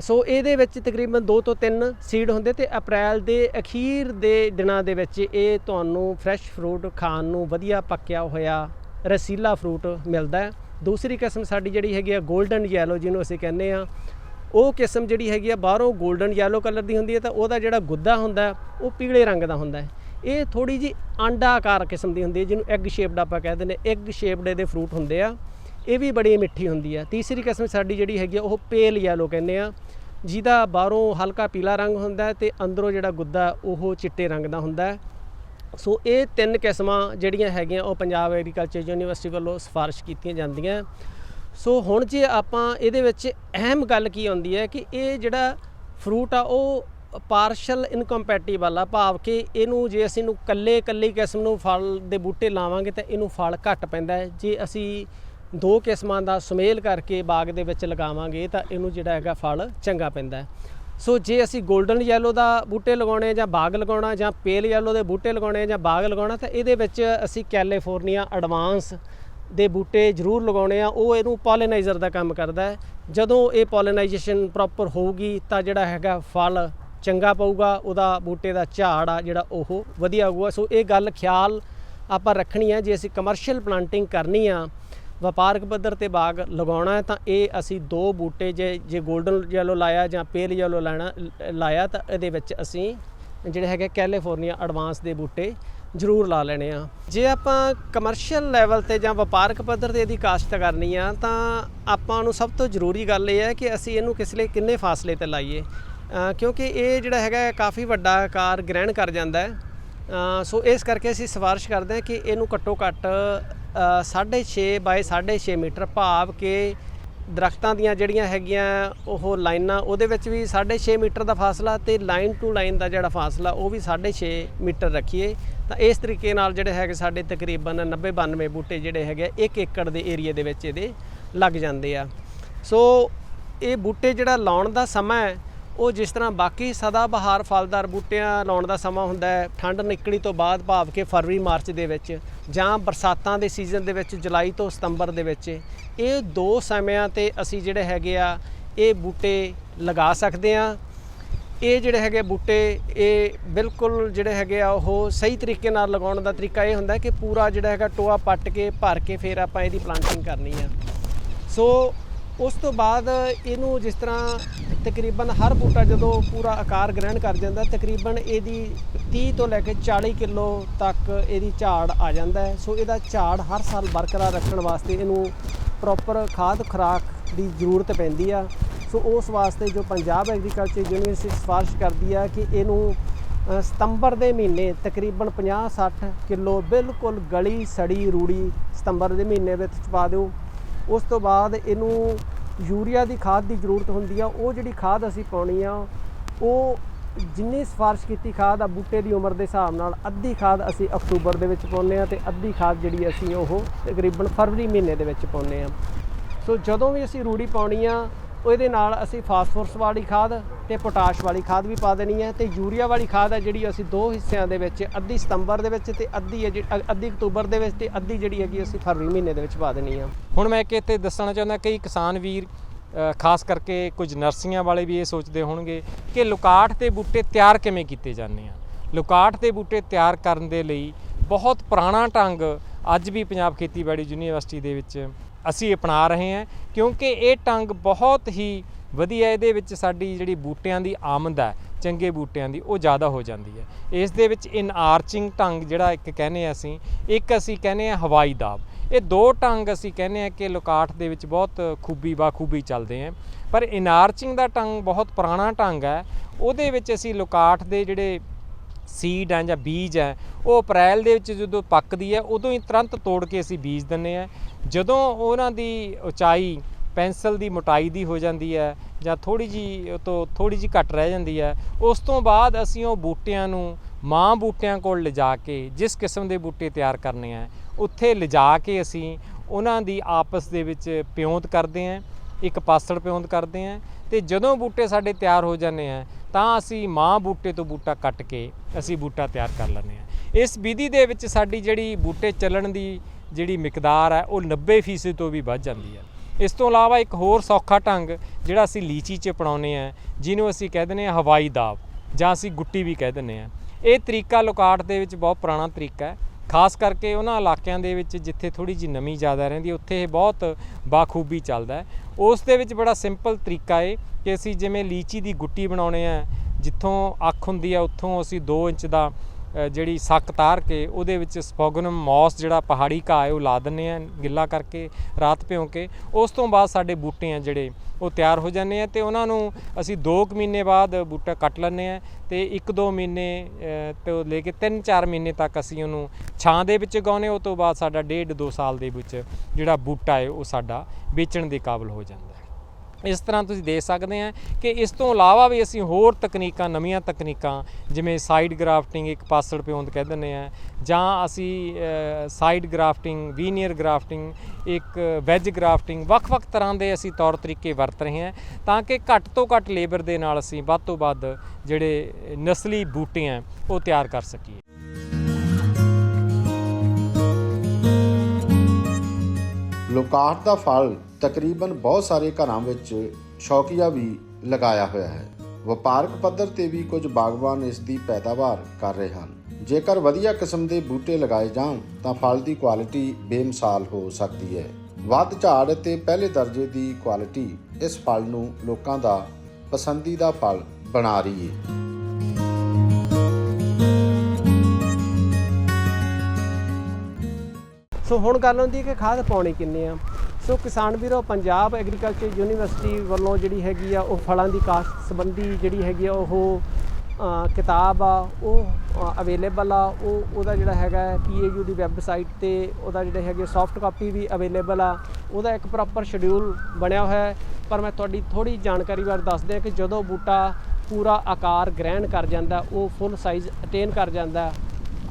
ਸੋ ਇਹਦੇ ਵਿੱਚ ਤਕਰੀਬਨ 2 ਤੋਂ 3 ਸੀਡ ਹੁੰਦੇ ਤੇ ਅਪ੍ਰੈਲ ਦੇ ਅਖੀਰ ਦੇ ਦਿਨਾਂ ਦੇ ਵਿੱਚ ਇਹ ਤੁਹਾਨੂੰ ਫਰੈਸ਼ ਫਰੂਟ ਖਾਣ ਨੂੰ ਵਧੀਆ ਪੱਕਿਆ ਹੋਇਆ ਰਸੀਲਾ ਫਰੂਟ ਮਿਲਦਾ ਹੈ। ਦੂਸਰੀ ਕਿਸਮ ਸਾਡੀ ਜਿਹੜੀ ਹੈਗੀ ਆ 골ਡਨ ਯੈਲੋ ਜਿਹਨੂੰ ਅਸੀਂ ਕਹਿੰਦੇ ਆ ਉਹ ਕਿਸਮ ਜਿਹੜੀ ਹੈਗੀ ਆ ਬਾਹਰੋਂ 골ਡਨ ਯੈਲੋ ਕਲਰ ਦੀ ਹੁੰਦੀ ਹੈ ਤਾਂ ਉਹਦਾ ਜਿਹੜਾ ਗੁੱਦਾ ਹੁੰਦਾ ਉਹ ਪੀਲੇ ਰੰਗ ਦਾ ਹੁੰਦਾ ਹੈ। ਇਹ ਥੋੜੀ ਜੀ ਆਂਡਾ ਆਕਾਰ ਕਿਸਮ ਦੀ ਹੁੰਦੀ ਹੈ, ਜਿਹਨੂੰ ਐਗ ਸ਼ੇਪਡ ਆਪਾਂ ਕਹਿੰਦੇ ਨੇ। ਐਗ ਸ਼ੇਪਡ ਇਹਦੇ ਫਰੂਟ ਹੁੰਦੇ ਆ। ਇਹ ਵੀ ਬੜੀ ਮਿੱਠੀ ਹੁੰਦੀ ਹੈ। ਤੀਸਰੀ ਕਿਸਮ ਸਾਡੀ ਜਿਹੜੀ ਹੈਗੀ ਆ, ਉਹ ਪੇਲ ਯੈਲੋ ਕਹਿੰਦੇ ਆ। ਜਿਹਦਾ ਬਾਹਰੋਂ ਹਲਕਾ ਪੀਲਾ ਰੰਗ ਹੁੰਦਾ ਹੈ ਤੇ ਅੰਦਰੋਂ ਜਿਹੜਾ ਗੁੱਦਾ, ਉਹ ਚਿੱਟੇ ਰੰਗ ਦਾ ਹੁੰਦਾ ਸੋ ਇਹ ਤਿੰਨ ਕਿਸਮਾਂ ਜਿਹੜੀਆਂ ਹੈਗੀਆਂ ਉਹ ਪੰਜਾਬ ਐਗਰੀਕਲਚਰ ਯੂਨੀਵਰਸਿਟੀ ਵੱਲੋਂ ਸਿਫਾਰਿਸ਼ ਕੀਤੀਆਂ ਜਾਂਦੀਆਂ। ਸੋ ਹੁਣ ਜੇ ਆਪਾਂ ਇਹਦੇ ਵਿੱਚ ਅਹਿਮ ਗੱਲ ਕੀ ਆਉਂਦੀ ਹੈ ਕਿ ਇਹ ਜਿਹੜਾ ਫਰੂਟ ਆ, ਉਹ ਪਾਰਸ਼ਲ ਇਨਕੰਪੈਟੀਬਲ ਆ, ਭਾਵ ਕਿ ਇਹਨੂੰ ਜੇ ਅਸੀਂ ਨੂੰ ਕੱਲੇ ਕੱਲੀ ਕਿਸਮ ਨੂੰ ਫਲ ਦੇ ਬੂਟੇ ਲਾਵਾਂਗੇ ਤਾਂ ਇਹਨੂੰ ਫਲ ਘੱਟ ਪੈਂਦਾ ਹੈ। ਜੇ ਅਸੀਂ ਦੋ ਕਿਸਮਾਂ ਦਾ ਸੁਮੇਲ ਕਰਕੇ ਬਾਗ ਦੇ ਵਿੱਚ ਲਗਾਵਾਂਗੇ ਤਾਂ ਇਹਨੂੰ ਜਿਹੜਾ ਹੈਗਾ ਫਲ ਚੰਗਾ ਪੈਂਦਾ ਹੈ। ਸੋ ਜੇ ਅਸੀਂ 골ਡਨ ਯੈਲੋ ਦਾ ਬੂਟੇ ਲਗਾਉਣੇ ਜਾਂ ਬਾਗ ਲਗਾਉਣਾ ਜਾਂ ਪੇਲ ਯੈਲੋ ਦੇ ਬੂਟੇ ਲਗਾਉਣੇ ਜਾਂ ਬਾਗ ਲਗਾਉਣਾ, ਤਾਂ ਇਹਦੇ ਵਿੱਚ ਅਸੀਂ ਕੈਲੀਫੋਰਨੀਆ ਐਡਵਾਂਸ ਦੇ ਬੂਟੇ ਜ਼ਰੂਰ ਲਗਾਉਣੇ ਆ। ਉਹ ਇਹਨੂੰ ਪੋਲੀਨਾਈਜ਼ਰ ਦਾ ਕੰਮ ਕਰਦਾ ਹੈ। ਜਦੋਂ ਇਹ ਪੋਲੀਨਾਈਜੇਸ਼ਨ ਪ੍ਰੋਪਰ ਹੋਊਗੀ, ਤਾਂ ਜਿਹੜਾ ਹੈਗਾ ਫਲ ਚੰਗਾ ਪਊਗਾ, ਉਹਦਾ ਬੂਟੇ ਦਾ ਝਾੜ ਆ ਜਿਹੜਾ ਉਹ ਵਧੀਆ ਹੋਊਗਾ। ਸੋ ਇਹ ਗੱਲ ਖਿਆਲ ਆਪਾਂ ਰੱਖਣੀ ਹੈ। ਜੇ ਅਸੀਂ ਕਮਰਸ਼ੀਅਲ ਪਲਾਂਟਿੰਗ ਕਰਨੀ ਆ ਵਪਾਰਕ ਪੱਧਰ ਤੇ ਬਾਗ ਲਗਾਉਣਾ ਹੈ, ਤਾਂ ਇਹ ਅਸੀਂ ਦੋ ਬੂਟੇ ਜੇ ਜੇ 골ਡਨ ਯੈਲੋ ਲਾਇਆ ਜਾਂ ਪੇਲ ਯੈਲੋ ਲਾਣਾ, ਲਾਇਆ, ਤਾਂ ਇਹਦੇ ਵਿੱਚ ਅਸੀਂ ਜਿਹੜੇ ਹੈਗੇ ਕੈਲੀਫੋਰਨੀਆ ਐਡਵਾਂਸ ਦੇ ਬੂਟੇ ਜ਼ਰੂਰ ਲਾ ਲੈਣੇ ਆ। ਜੇ ਆਪਾਂ ਕਮਰਸ਼ੀਅਲ ਲੈਵਲ ਤੇ ਜਾਂ ਵਪਾਰਕ ਪੱਧਰ ਤੇ ਇਹਦੀ ਕਾਸ਼ਤ ਕਰਨੀ ਆ, ਤਾਂ ਆਪਾਂ ਨੂੰ ਸਭ ਤੋਂ ਜ਼ਰੂਰੀ ਗੱਲ ਇਹ ਹੈ ਕਿ ਅਸੀਂ ਇਹਨੂੰ ਕਿਸ ਲਈ, ਕਿੰਨੇ ਫਾਸਲੇ ਤੇ ਲਾਈਏ। ਕਿਉਂਕਿ ਇਹ ਜਿਹੜਾ ਹੈਗਾ ਕਾਫੀ ਵੱਡਾ ਆਕਾਰ ਗ੍ਰਹਿਣ ਕਰ ਜਾਂਦਾ ਹੈ। ਸੋ ਇਸ ਕਰਕੇ ਅਸੀਂ ਸਿਫਾਰਿਸ਼ ਕਰਦੇ ਹਾਂ ਕਿ ਇਹਨੂੰ ਘੱਟੋ ਘੱਟ 6.5 ਬਾਈ 6.5 ਮੀਟਰ ਭਾਵ ਕਿ ਦਰਖਤਾਂ ਦੀਆਂ ਜਿਹੜੀਆਂ ਹੈਗੀਆਂ ਉਹ ਲਾਈਨਾਂ, ਉਹਦੇ ਵਿੱਚ ਵੀ 6.5 ਮੀਟਰ ਦਾ ਫਾਸਲਾ ਤੇ ਲਾਈਨ ਟੂ ਲਾਈਨ ਦਾ ਜਿਹੜਾ ਫਾਸਲਾ, ਉਹ ਵੀ 6.5 ਮੀਟਰ ਰੱਖੀਏ। ਤਾਂ ਇਸ ਤਰੀਕੇ ਨਾਲ ਜਿਹੜੇ ਹੈਗੇ ਸਾਡੇ ਤਕਰੀਬਨ 90 92 ਬੂਟੇ ਜਿਹੜੇ ਹੈਗੇ 1 ਏਕੜ ਦੇ ਏਰੀਆ ਦੇ ਵਿੱਚ ਇਹਦੇ ਲੱਗ ਜਾਂਦੇ ਆ। ਸੋ ਇਹ ਬੂਟੇ ਜਿਹੜਾ ਲਾਉਣ ਦਾ ਸਮਾਂ ਹੈ ਉਹ ਜਿਸ ਤਰ੍ਹਾਂ ਬਾਕੀ ਸਦਾ ਬਹਾਰ ਫਲਦਾਰ ਬੂਟਿਆਂ ਲਾਉਣ ਦਾ ਸਮਾਂ ਹੁੰਦਾ ਹੈ, ਠੰਡ ਨਿਕਲੀ ਤੋਂ ਬਾਅਦ ਭਾਵ ਕਿ ਫਰਵਰੀ, ਮਾਰਚ ਦੇ ਵਿੱਚ ਜਾਂ ਬਰਸਾਤਾਂ ਦੇ ਸੀਜ਼ਨ ਦੇ ਵਿੱਚ ਜੁਲਾਈ ਤੋਂ ਸਤੰਬਰ ਦੇ ਵਿੱਚ ਇਹ ਦੋ ਸਮਿਆਂ ਤੇ ਅਸੀਂ ਜਿਹੜੇ ਹੈਗੇ ਆ, ਇਹ ਬੂਟੇ ਲਗਾ ਸਕਦੇ ਆ ਇਹ ਜਿਹੜੇ ਹੈਗੇ ਬੂਟੇ, ਇਹ ਬਿਲਕੁਲ ਜਿਹੜੇ ਹੈਗੇ ਆ, ਉਹ ਸਹੀ ਤਰੀਕੇ ਨਾਲ ਲਗਾਉਣ ਦਾ ਤਰੀਕਾ ਇਹ ਹੁੰਦਾ ਕਿ ਪੂਰਾ ਜਿਹੜਾ ਹੈਗਾ ਟੋਆ ਪੱਟ ਕੇ ਭਰ ਕੇ ਫਿਰ ਆਪਾਂ ਇਹਦੀ ਪਲਾਂਟਿੰਗ ਕਰਨੀ ਆ। ਸੋ ਉਸ ਤੋਂ ਬਾਅਦ ਇਹਨੂੰ ਜਿਸ ਤਰ੍ਹਾਂ ਤਕਰੀਬਨ ਹਰ ਬੂਟਾ ਜਦੋਂ ਪੂਰਾ ਆਕਾਰ ਗ੍ਰਹਿਣ ਕਰ ਜਾਂਦਾ, ਤਕਰੀਬਨ ਇਹਦੀ 30 ਤੋਂ ਲੈ ਕੇ 40 ਕਿਲੋ ਤੱਕ ਇਹਦੀ ਝਾੜ ਆ ਜਾਂਦਾ ਸੋ ਇਹਦਾ ਝਾੜ ਹਰ ਸਾਲ ਬਰਕਰਾਰ ਰੱਖਣ ਵਾਸਤੇ ਇਹਨੂੰ ਪ੍ਰੋਪਰ ਖਾਦ ਖੁਰਾਕ ਦੀ ਜ਼ਰੂਰਤ ਪੈਂਦੀ ਆ। ਸੋ ਉਸ ਵਾਸਤੇ ਜੋ ਪੰਜਾਬ ਐਗਰੀਕਲਚਰ ਯੂਨੀਵਰਸਿਟੀ ਸਿਫਾਰਿਸ਼ ਕਰਦੀ ਆ ਕਿ ਇਹਨੂੰ ਸਤੰਬਰ ਦੇ ਮਹੀਨੇ ਤਕਰੀਬਨ 50-60 ਕਿਲੋ ਬਿਲਕੁਲ ਗਲੀ ਸੜੀ ਰੂੜੀ ਸਤੰਬਰ ਦੇ ਮਹੀਨੇ ਵਿੱਚ ਪਾ ਦਿਓ। ਉਸ ਤੋਂ ਬਾਅਦ ਇਹਨੂੰ ਯੂਰੀਆ ਦੀ ਖਾਦ ਦੀ ਜ਼ਰੂਰਤ ਹੁੰਦੀ ਆ, ਉਹ ਜਿਹੜੀ ਖਾਦ ਅਸੀਂ ਪਾਉਣੀ ਆ, ਉਹ ਜਿੰਨੀ ਸਿਫਾਰਿਸ਼ ਕੀਤੀ ਖਾਦ ਆ, ਬੂਟੇ ਦੀ ਉਮਰ ਦੇ ਹਿਸਾਬ ਨਾਲ ਅੱਧੀ ਖਾਦ ਅਸੀਂ ਅਕਤੂਬਰ ਦੇ ਵਿੱਚ ਪਾਉਂਦੇ ਆ ਤੇ ਅੱਧੀ ਖਾਦ ਜਿਹੜੀ ਅਸੀਂ ਉਹ ਤਕਰੀਬਨ ਫਰਵਰੀ ਮਹੀਨੇ ਦੇ ਵਿੱਚ ਪਾਉਂਦੇ ਆ। ਸੋ ਜਦੋਂ ਵੀ ਅਸੀਂ ਰੂੜੀ ਪਾਉਣੀ ਆ ਉਹਦੇ ਨਾਲ ਅਸੀਂ ਫਾਸਫੋਰਸ ਵਾਲੀ ਖਾਦ ਤੇ ਪੋਟਾਸ਼ ਵਾਲੀ ਖਾਦ ਵੀ ਪਾ ਦੇਣੀ ਹੈ ਤੇ ਯੂਰੀਆ ਵਾਲੀ ਖਾਦ ਹੈ ਜਿਹੜੀ ਅਸੀਂ ਦੋ ਹਿੱਸਿਆਂ ਦੇ ਵਿੱਚ, ਅੱਧੀ ਸਤੰਬਰ ਦੇ ਵਿੱਚ ਤੇ ਅੱਧੀ ਹੈ ਜਿਹੜੀ- ਅੱਧੀ ਅਕਤੂਬਰ ਦੇ ਵਿੱਚ ਤੇ ਅੱਧੀ ਜਿਹੜੀ ਹੈਗੀ ਅਸੀਂ ਫਰਵਰੀ ਮਹੀਨੇ ਦੇ ਵਿੱਚ ਪਾ ਦੇਣੀ ਆ। ਹੁਣ ਮੈਂ ਇੱਕ ਇੱਥੇ ਦੱਸਣਾ ਚਾਹੁੰਦਾ ਕਈ ਕਿਸਾਨ ਵੀਰ ਖਾਸ ਕਰਕੇ ਕੁਝ ਨਰਸੀਆਂ ਵਾਲੇ ਵੀ ਇਹ ਸੋਚਦੇ ਹੋਣਗੇ ਕਿ ਲੁਕਾਟ ਦੇ ਬੂਟੇ ਤਿਆਰ ਕਿਵੇਂ ਕੀਤੇ ਜਾਂਦੇ ਆ। ਲੁਕਾਟ ਦੇ ਬੂਟੇ ਤਿਆਰ ਕਰਨ ਦੇ ਲਈ ਬਹੁਤ ਪੁਰਾਣਾ ਢੰਗ ਅੱਜ ਵੀ ਪੰਜਾਬ ਖੇਤੀਬਾੜੀ ਯੂਨੀਵਰਸਿਟੀ ਦੇ ਵਿੱਚ ਅਸੀਂ ਅਪਣਾ ਰਹੇ ਹਾਂ, ਕਿਉਂਕਿ ਇਹ ਢੰਗ ਬਹੁਤ ਹੀ ਵਧੀਆ ਇਹਦੇ ਵਿੱਚ ਸਾਡੀ ਜਿਹੜੀ ਬੂਟਿਆਂ ਦੀ ਆਮਦ ਹੈ, ਚੰਗੇ ਬੂਟਿਆਂ ਦੀ, ਉਹ ਜ਼ਿਆਦਾ ਹੋ ਜਾਂਦੀ ਹੈ। ਇਸ ਦੇ ਵਿੱਚ ਇਨ ਆਰਚਿੰਗ ਢੰਗ ਜਿਹੜਾ ਇੱਕ ਕਹਿੰਦੇ ਹਾਂ ਅਸੀਂ, ਇੱਕ ਅਸੀਂ ਕਹਿੰਦੇ ਹਾਂ ਹਵਾਈ ਦਾਬ। ਇਹ ਦੋ ਢੰਗ ਅਸੀਂ ਕਹਿੰਦੇ ਹਾਂ ਕਿ ਲੁਕਾਟ ਦੇ ਵਿੱਚ ਬਹੁਤ ਖੂਬੀ ਬਾਖੂਬੀ ਚੱਲਦੇ ਹੈ। ਪਰ ਇਨਾਰਚਿੰਗ ਦਾ ਢੰਗ ਬਹੁਤ ਪੁਰਾਣਾ ਢੰਗ ਹੈ, ਉਹਦੇ ਵਿੱਚ ਅਸੀਂ ਲੁਕਾਟ ਦੇ ਜਿਹੜੇ ਸੀਡ ਹੈ ਜਾਂ ਬੀਜ ਹੈ ਉਹ ਅਪ੍ਰੈਲ ਦੇ ਵਿੱਚ ਜਦੋਂ ਪੱਕਦੀ ਹੈ ਉਦੋਂ ਹੀ ਤੁਰੰਤ ਤੋੜ ਕੇ ਅਸੀਂ ਬੀਜ ਦਿੰਨੇ ਆ। ਜਦੋਂ ਉਹਨਾਂ ਦੀ ਉਚਾਈ ਪੈਨਸਲ ਦੀ ਮੋਟਾਈ ਦੀ ਹੋ ਜਾਂਦੀ ਹੈ ਜਾਂ ਥੋੜੀ ਜੀ ਉਹ ਤੋਂ ਥੋੜੀ ਜੀ ਘੱਟ ਰਹਿ ਜਾਂਦੀ ਹੈ ਉਸ ਤੋਂ ਬਾਅਦ ਅਸੀਂ ਉਹ ਬੂਟਿਆਂ ਨੂੰ ਮਾਂ ਬੂਟਿਆਂ ਕੋਲ ਲਿਜਾ ਕੇ, ਜਿਸ ਕਿਸਮ ਦੇ ਬੂਟੇ ਤਿਆਰ ਕਰਨੇ ਆ, ਉੱਥੇ ਲਿਜਾ ਕੇ ਅਸੀਂ ਉਹਨਾਂ ਦੀ ਆਪਸ ਦੇ ਵਿੱਚ ਪਿਉਂਤ ਕਰਦੇ ਹਾਂ ਇੱਕ ਪਾਸੜ ਪਿਉਂਤ ਕਰਦੇ ਹਾਂ ਤੇ ਜਦੋਂ ਬੂਟੇ ਸਾਡੇ ਤਿਆਰ ਹੋ ਜਾਂਦੇ ਆ ਤਾਂ ਅਸੀਂ ਮਾਂ ਬੂਟੇ ਤੋਂ ਬੂਟਾ ਕੱਟ ਕੇ ਅਸੀਂ ਬੂਟਾ ਤਿਆਰ ਕਰ ਲੈਂਦੇ ਆ ਇਸ ਵਿਧੀ ਦੇ ਵਿੱਚ ਸਾਡੀ ਜਿਹੜੀ ਬੂਟੇ ਚੱਲਣ ਦੀ ਜਿਹੜੀ ਮਿਕਦਾਰ ਹੈ, ਉਹ 90% ਤੋਂ ਵੀ ਵੱਧ ਜਾਂਦੀ ਹੈ। ਇਸ ਤੋਂ ਇਲਾਵਾ ਇੱਕ ਹੋਰ ਸੌਖਾ ਢੰਗ ਜਿਹੜਾ ਅਸੀਂ ਲੀਚੀ 'ਚ ਅਪਣਾਉਂਦੇ ਆ ਜਿਹਨੂੰ ਅਸੀਂ ਕਹਿ ਦਿੰਦੇ ਆ ਹਵਾਈ ਦਾਬ ਜਾਂ ਅਸੀਂ ਗੁੱਟੀ ਵੀ ਕਹਿ ਦਿੰਦੇ ਆ ਇਹ ਤਰੀਕਾ ਲੁਕਾਟ ਦੇ ਵਿੱਚ ਬਹੁਤ ਪੁਰਾਣਾ ਤਰੀਕਾ ਹੈ। ਖਾਸ ਕਰਕੇ ਉਹਨਾਂ ਇਲਾਕਿਆਂ ਦੇ ਵਿੱਚ ਜਿੱਥੇ ਥੋੜੀ ਜਿਹੀ ਨਮੀ ਜ਼ਿਆਦਾ ਰਹਿੰਦੀ ਉੱਥੇ ਇਹ ਬਹੁਤ ਬਾਖੂਬੀ ਚੱਲਦਾ ਹੈ। ਉਸ ਦੇ ਵਿੱਚ ਬੜਾ ਸਿੰਪਲ ਤਰੀਕਾ ਹੈ ਕਿ ਅਸੀਂ ਜਿਵੇਂ ਲੀਚੀ ਦੀ ਗੁੱਟੀ ਬਣਾਉਣੇ ਆ, ਜਿੱਥੋਂ ਅੱਖ ਹੁੰਦੀ ਆ, ਉੱਥੋਂ ਅਸੀਂ 2 ਇੰਚ ਦਾ ਜਿਹੜੀ ਸੱਕ ਤਾਰ ਕੇ ਉਹਦੇ ਵਿੱਚ ਸਪੋਗਨਮ ਮੌਸ ਜਿਹੜਾ ਪਹਾੜੀ ਘਾਹ ਹੈ ਉਹ ਲਾ ਦਿੰਨੇ ਆ ਗਿੱਲਾ ਕਰਕੇ ਰਾਤ ਭਿਉਂ ਕੇ। ਉਸ ਤੋਂ ਬਾਅਦ ਸਾਡੇ ਬੂਟੇ ਆ ਜਿਹੜੇ ਉਹ ਤਿਆਰ ਹੋ ਜਾਂਦੇ ਆ ਤੇ ਉਹਨਾਂ ਨੂੰ ਅਸੀਂ 2 ਕੁ ਮਹੀਨੇ ਬਾਅਦ ਬੂਟਾ ਕੱਟ ਲੈਂਦੇ ਆ ਤੇ 1-2 ਮਹੀਨੇ ਤੋਂ ਲੈ ਕੇ 3-4 ਮਹੀਨੇ ਤੱਕ ਅਸੀਂ ਉਹਨੂੰ ਛਾਂ ਦੇ ਵਿੱਚ ਉਗਾਉਂਦੇ ਉਸ ਤੋਂ ਬਾਅਦ ਸਾਡਾ 1.5-2 ਸਾਲ ਦੇ ਵਿੱਚ ਜਿਹੜਾ ਬੂਟਾ ਹੈ ਉਹ ਸਾਡਾ ਵੇਚਣ ਦੇ ਕਾਬਿਲ ਹੋ ਜਾਂਦਾ। ਇਸ ਤਰ੍ਹਾਂ ਤੁਸੀਂ ਦੇਖ ਸਕਦੇ ਆ ਕਿ ਇਸ ਤੋਂ ਇਲਾਵਾ ਵੀ ਅਸੀਂ ਹੋਰ ਤਕਨੀਕਾਂ, ਨਵੀਆਂ ਤਕਨੀਕਾਂ, ਜਿਵੇਂ ਸਾਈਡ ਗ੍ਰਾਫਟਿੰਗ ਇੱਕ ਪਾਸੜ ਪਿਉਂਦ ਕਹਿ ਦਿੰਦੇ ਆ, ਜਾਂ ਅਸੀਂ ਸਾਈਡ ਗ੍ਰਾਫਟਿੰਗ ਵੀਨੀਅਰ ਗ੍ਰਾਫਟਿੰਗ ਇੱਕ ਵੈਜ ਗ੍ਰਾਫਟਿੰਗ ਵੱਖ-ਵੱਖ ਤਰ੍ਹਾਂ ਦੇ ਅਸੀਂ ਤੌਰ ਤਰੀਕੇ ਵਰਤ ਰਹੇ ਹਾਂ ਤਾਂ ਕਿ ਘੱਟ ਤੋਂ ਘੱਟ ਲੇਬਰ ਦੇ ਨਾਲ ਅਸੀਂ ਵੱਧ ਤੋਂ ਵੱਧ ਜਿਹੜੇ ਨਸਲੀ ਬੂਟੇ ਆ, ਉਹ ਤਿਆਰ ਕਰ ਸਕੀਏ। ਲੋਕਾਟ ਦਾ ਫਲ ਤਕਰੀਬਨ ਬਹੁਤ ਸਾਰੇ ਘਰਾਂ ਵਿੱਚ ਸ਼ੌਕੀਆ ਵੀ ਲਗਾਇਆ ਹੋਇਆ ਹੈ। ਵਪਾਰਕ ਪੱਧਰ ਤੇ ਵੀ ਕੁਝ ਬਾਗਬਾਨ ਇਸ ਦੀ ਪੈਦਾਵਾਰ ਕਰ ਰਹੇ ਹਨ। ਜੇਕਰ ਵਧੀਆ ਕਿਸਮ ਦੇ ਬੂਟੇ ਲਗਾਏ ਜਾਣ, ਤਾਂ ਫਲ ਦੀ ਕੁਆਲਿਟੀ ਬੇਮਿਸਾਲ ਹੋ ਸਕਦੀ ਹੈ। ਵੱਧ ਝਾੜ ਅਤੇ ਪਹਿਲੇ ਦਰਜੇ ਦੀ ਕੁਆਲਿਟੀ ਇਸ ਫਲ ਨੂੰ ਲੋਕਾਂ ਦਾ ਪਸੰਦੀਦਾ ਫਲ ਬਣਾ ਰਹੀ ਹੈ। ਸੋ ਹੁਣ ਗੱਲ ਹੁੰਦੀ ਹੈ ਕਿ ਖਾਦ ਪਾਉਣੀ ਕਿੰਨੀ ਆ। ਸੋ ਕਿਸਾਨ ਵੀਰੋ, ਪੰਜਾਬ ਐਗਰੀਕਲਚਰ ਯੂਨੀਵਰਸਿਟੀ ਵੱਲੋਂ ਜਿਹੜੀ ਹੈਗੀ ਆ, ਉਹ ਫਲਾਂ ਦੀ ਕਾਸ਼ਤ ਸੰਬੰਧੀ ਜਿਹੜੀ ਹੈਗੀ ਆ, ਉਹ ਕਿਤਾਬ ਆ, ਉਹ ਅਵੇਲੇਬਲ ਆ। ਉਹ, ਉਹਦਾ ਜਿਹੜਾ ਹੈਗਾ ਪੀਏਯੂ ਦੀ ਵੈਬਸਾਈਟ ਤੇ ਉਹਦਾ ਜਿਹੜੇ ਹੈਗੇ ਸੌਫਟ ਕਾਪੀ ਵੀ ਅਵੇਲੇਬਲ ਆ। ਉਹਦਾ ਇੱਕ ਪ੍ਰੋਪਰ ਸ਼ਡਿਊਲ ਬਣਿਆ ਹੋਇਆ ਹੈ। ਪਰ ਮੈਂ ਤੁਹਾਡੀ ਥੋੜੀ ਜਾਣਕਾਰੀ ਬਾਰੇ ਦੱਸ ਦਿਆਂ ਕਿ ਜਦੋਂ ਬੂਟਾ ਪੂਰਾ ਆਕਾਰ ਗ੍ਰਹਿਣ ਕਰ ਜਾਂਦਾ, ਉਹ ਫੁੱਲ ਸਾਈਜ਼ ਅਟੇਨ ਕਰ ਜਾਂਦਾ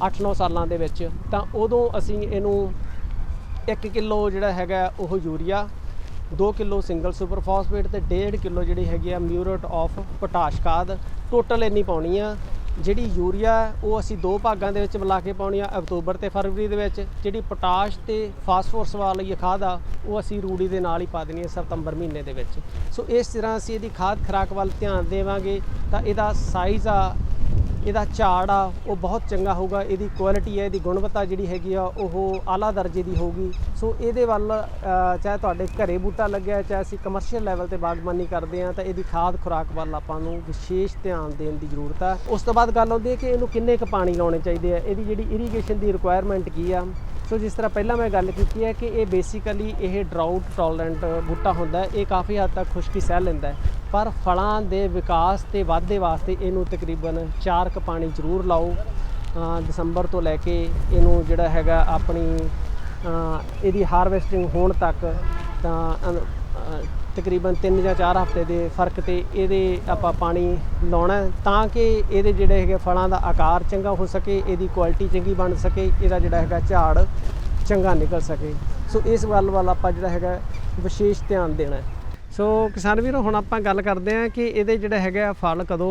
8-9 ਸਾਲਾਂ ਦੇ ਵਿੱਚ, ਤਾਂ ਉਦੋਂ ਅਸੀਂ ਇਹਨੂੰ 1 ਕਿਲੋ ਜਿਹੜਾ ਹੈਗਾ ਉਹ urea 2 kilo single super phosphate ਤੇ 1.5 ਕਿਲੋ ਜਿਹੜੀ ਹੈਗੀ ਆ ਮਿਊਰੇਟ ਆਫ ਪੋਟਾਸ਼ ਖਾਦ। ਟੋਟਲ ਇੰਨੀ ਪਾਉਣੀ ਆ। ਜਿਹੜੀ ਯੂਰੀਆ ਉਹ ਅਸੀਂ ਦੋ ਭਾਗਾਂ ਦੇ ਵਿੱਚ ਮਿਲਾ ਕੇ ਪਾਉਣੀ ਆ, ਅਕਤੂਬਰ ਤੇ ਫਰਵਰੀ ਦੇ ਵਿੱਚ। ਜਿਹੜੀ ਪੋਟਾਸ਼ ਤੇ ਫਾਸਫੋਰਸ ਵਾਲੀ ਖਾਦ ਆ, ਉਹ ਅਸੀਂ ਰੂੜੀ ਦੇ ਨਾਲ ਹੀ ਪਾ ਦੇਣੀ ਹੈ ਸਤੰਬਰ ਮਹੀਨੇ ਦੇ ਵਿੱਚ। ਸੋ ਇਸ ਤਰ੍ਹਾਂ ਅਸੀਂ ਇਹਦੀ ਖਾਦ ਖਰਾਕ ਵੱਲ ਧਿਆਨ ਦੇਵਾਂਗੇ ਤਾਂ ਇਹਦਾ ਸਾਈਜ਼ ਆ ਇਹਦਾ ਝਾੜ ਆ, ਉਹ ਬਹੁਤ ਚੰਗਾ ਹੋਊਗਾ, ਇਹਦੀ ਕੁਆਲਿਟੀ ਹੈ, ਇਹਦੀ ਗੁਣਵੱਤਾ ਜਿਹੜੀ ਹੈਗੀ ਆ, ਉਹ ਆਲਾ ਦਰਜੇ ਦੀ ਹੋਊਗੀ। ਸੋ ਇਹਦੇ ਵੱਲ ਚਾਹੇ ਤੁਹਾਡੇ ਘਰੇ ਬੂਟਾ ਲੱਗਿਆ, ਚਾਹੇ ਅਸੀਂ ਕਮਰਸ਼ੀਅਲ ਲੈਵਲ ਤੇ ਬਾਗਬਾਨੀ ਕਰਦੇ ਆ ਤਾਂ ਇਹਦੀ ਖਾਦ ਖੁਰਾਕ ਵੱਲ ਆਪਾਂ ਨੂੰ ਵਿਸ਼ੇਸ਼ ਧਿਆਨ ਦੇਣ ਦੀ ਜ਼ਰੂਰਤ ਆ। ਉਸ ਤੋਂ ਬਾਅਦ ਗੱਲ ਆਉਂਦੀ ਹੈ ਕਿ ਇਹਨੂੰ ਕਿੰਨੇ ਕੁ ਪਾਣੀ ਲਾਉਣੇ ਚਾਹੀਦੇ ਆ। ਇਹਦੀ ਜਿਹੜੀ ਇਰੀਗੇਸ਼ਨ ਦੀ ਰਿਕੁਆਇਰਮੈਂਟ ਕੀ ਆ? ਸੋ ਜਿਸ ਤਰ੍ਹਾਂ ਪਹਿਲਾਂ ਮੈਂ ਗੱਲ ਕੀਤੀ ਹੈ ਕਿ ਇਹ ਬੇਸਿਕਲੀ ਇਹ ਡਰਾਊਟ ਟੋਲਰੈਂਟ ਬੂਟਾ ਹੁੰਦਾ ਇਹ ਕਾਫੀ ਹੱਦ ਤੱਕ ਖੁਸ਼ਕੀ ਸਹਿ ਲੈਂਦਾ ਹੈ। ਪਰ ਫਲਾਂ ਦੇ ਵਿਕਾਸ ਤੇ ਵਾਧੇ ਵਾਸਤੇ ਇਹਨੂੰ ਤਕਰੀਬਨ 4 ਕ ਪਾਣੀ ਜ਼ਰੂਰ ਲਾਓ। ਦਸੰਬਰ ਤੋਂ ਲੈ ਕੇ ਇਹਨੂੰ ਜਿਹੜਾ ਹੈਗਾ ਆਪਣੀ ਇਹਦੀ ਹਾਰਵੈਸਟਿੰਗ ਹੋਣ ਤੱਕ ਤਾਂ ਤਕਰੀਬਨ 3 ਜਾਂ 4 ਹਫ਼ਤੇ ਦੇ ਫ਼ਰਕ ਤੇ ਇਹਦੇ ਆਪਾਂ ਪਾਣੀ ਲਾਉਣਾ ਤਾਂ ਕਿ ਇਹਦੇ ਜਿਹੜੇ ਹੈਗੇ ਫਲਾਂ ਦਾ ਆਕਾਰ ਚੰਗਾ ਹੋ ਸਕੇ, ਇਹਦੀ ਕੁਆਲਿਟੀ ਚੰਗੀ ਬਣ ਸਕੇ, ਇਹਦਾ ਜਿਹੜਾ ਹੈਗਾ ਝਾੜ ਚੰਗਾ ਨਿਕਲ ਸਕੇ। ਸੋ ਇਸ ਵੱਲ ਵੱਲ ਆਪਾਂ ਜਿਹੜਾ ਹੈਗਾ ਵਿਸ਼ੇਸ਼ ਧਿਆਨ ਦੇਣਾ ਹੈ। ਸੋ ਕਿਸਾਨ ਵੀਰੋ, ਹੁਣ ਆਪਾਂ ਗੱਲ ਕਰਦੇ ਹਾਂ ਕਿ ਇਹਦੇ ਜਿਹੜਾ ਹੈਗਾ ਫਲ ਕਦੋਂ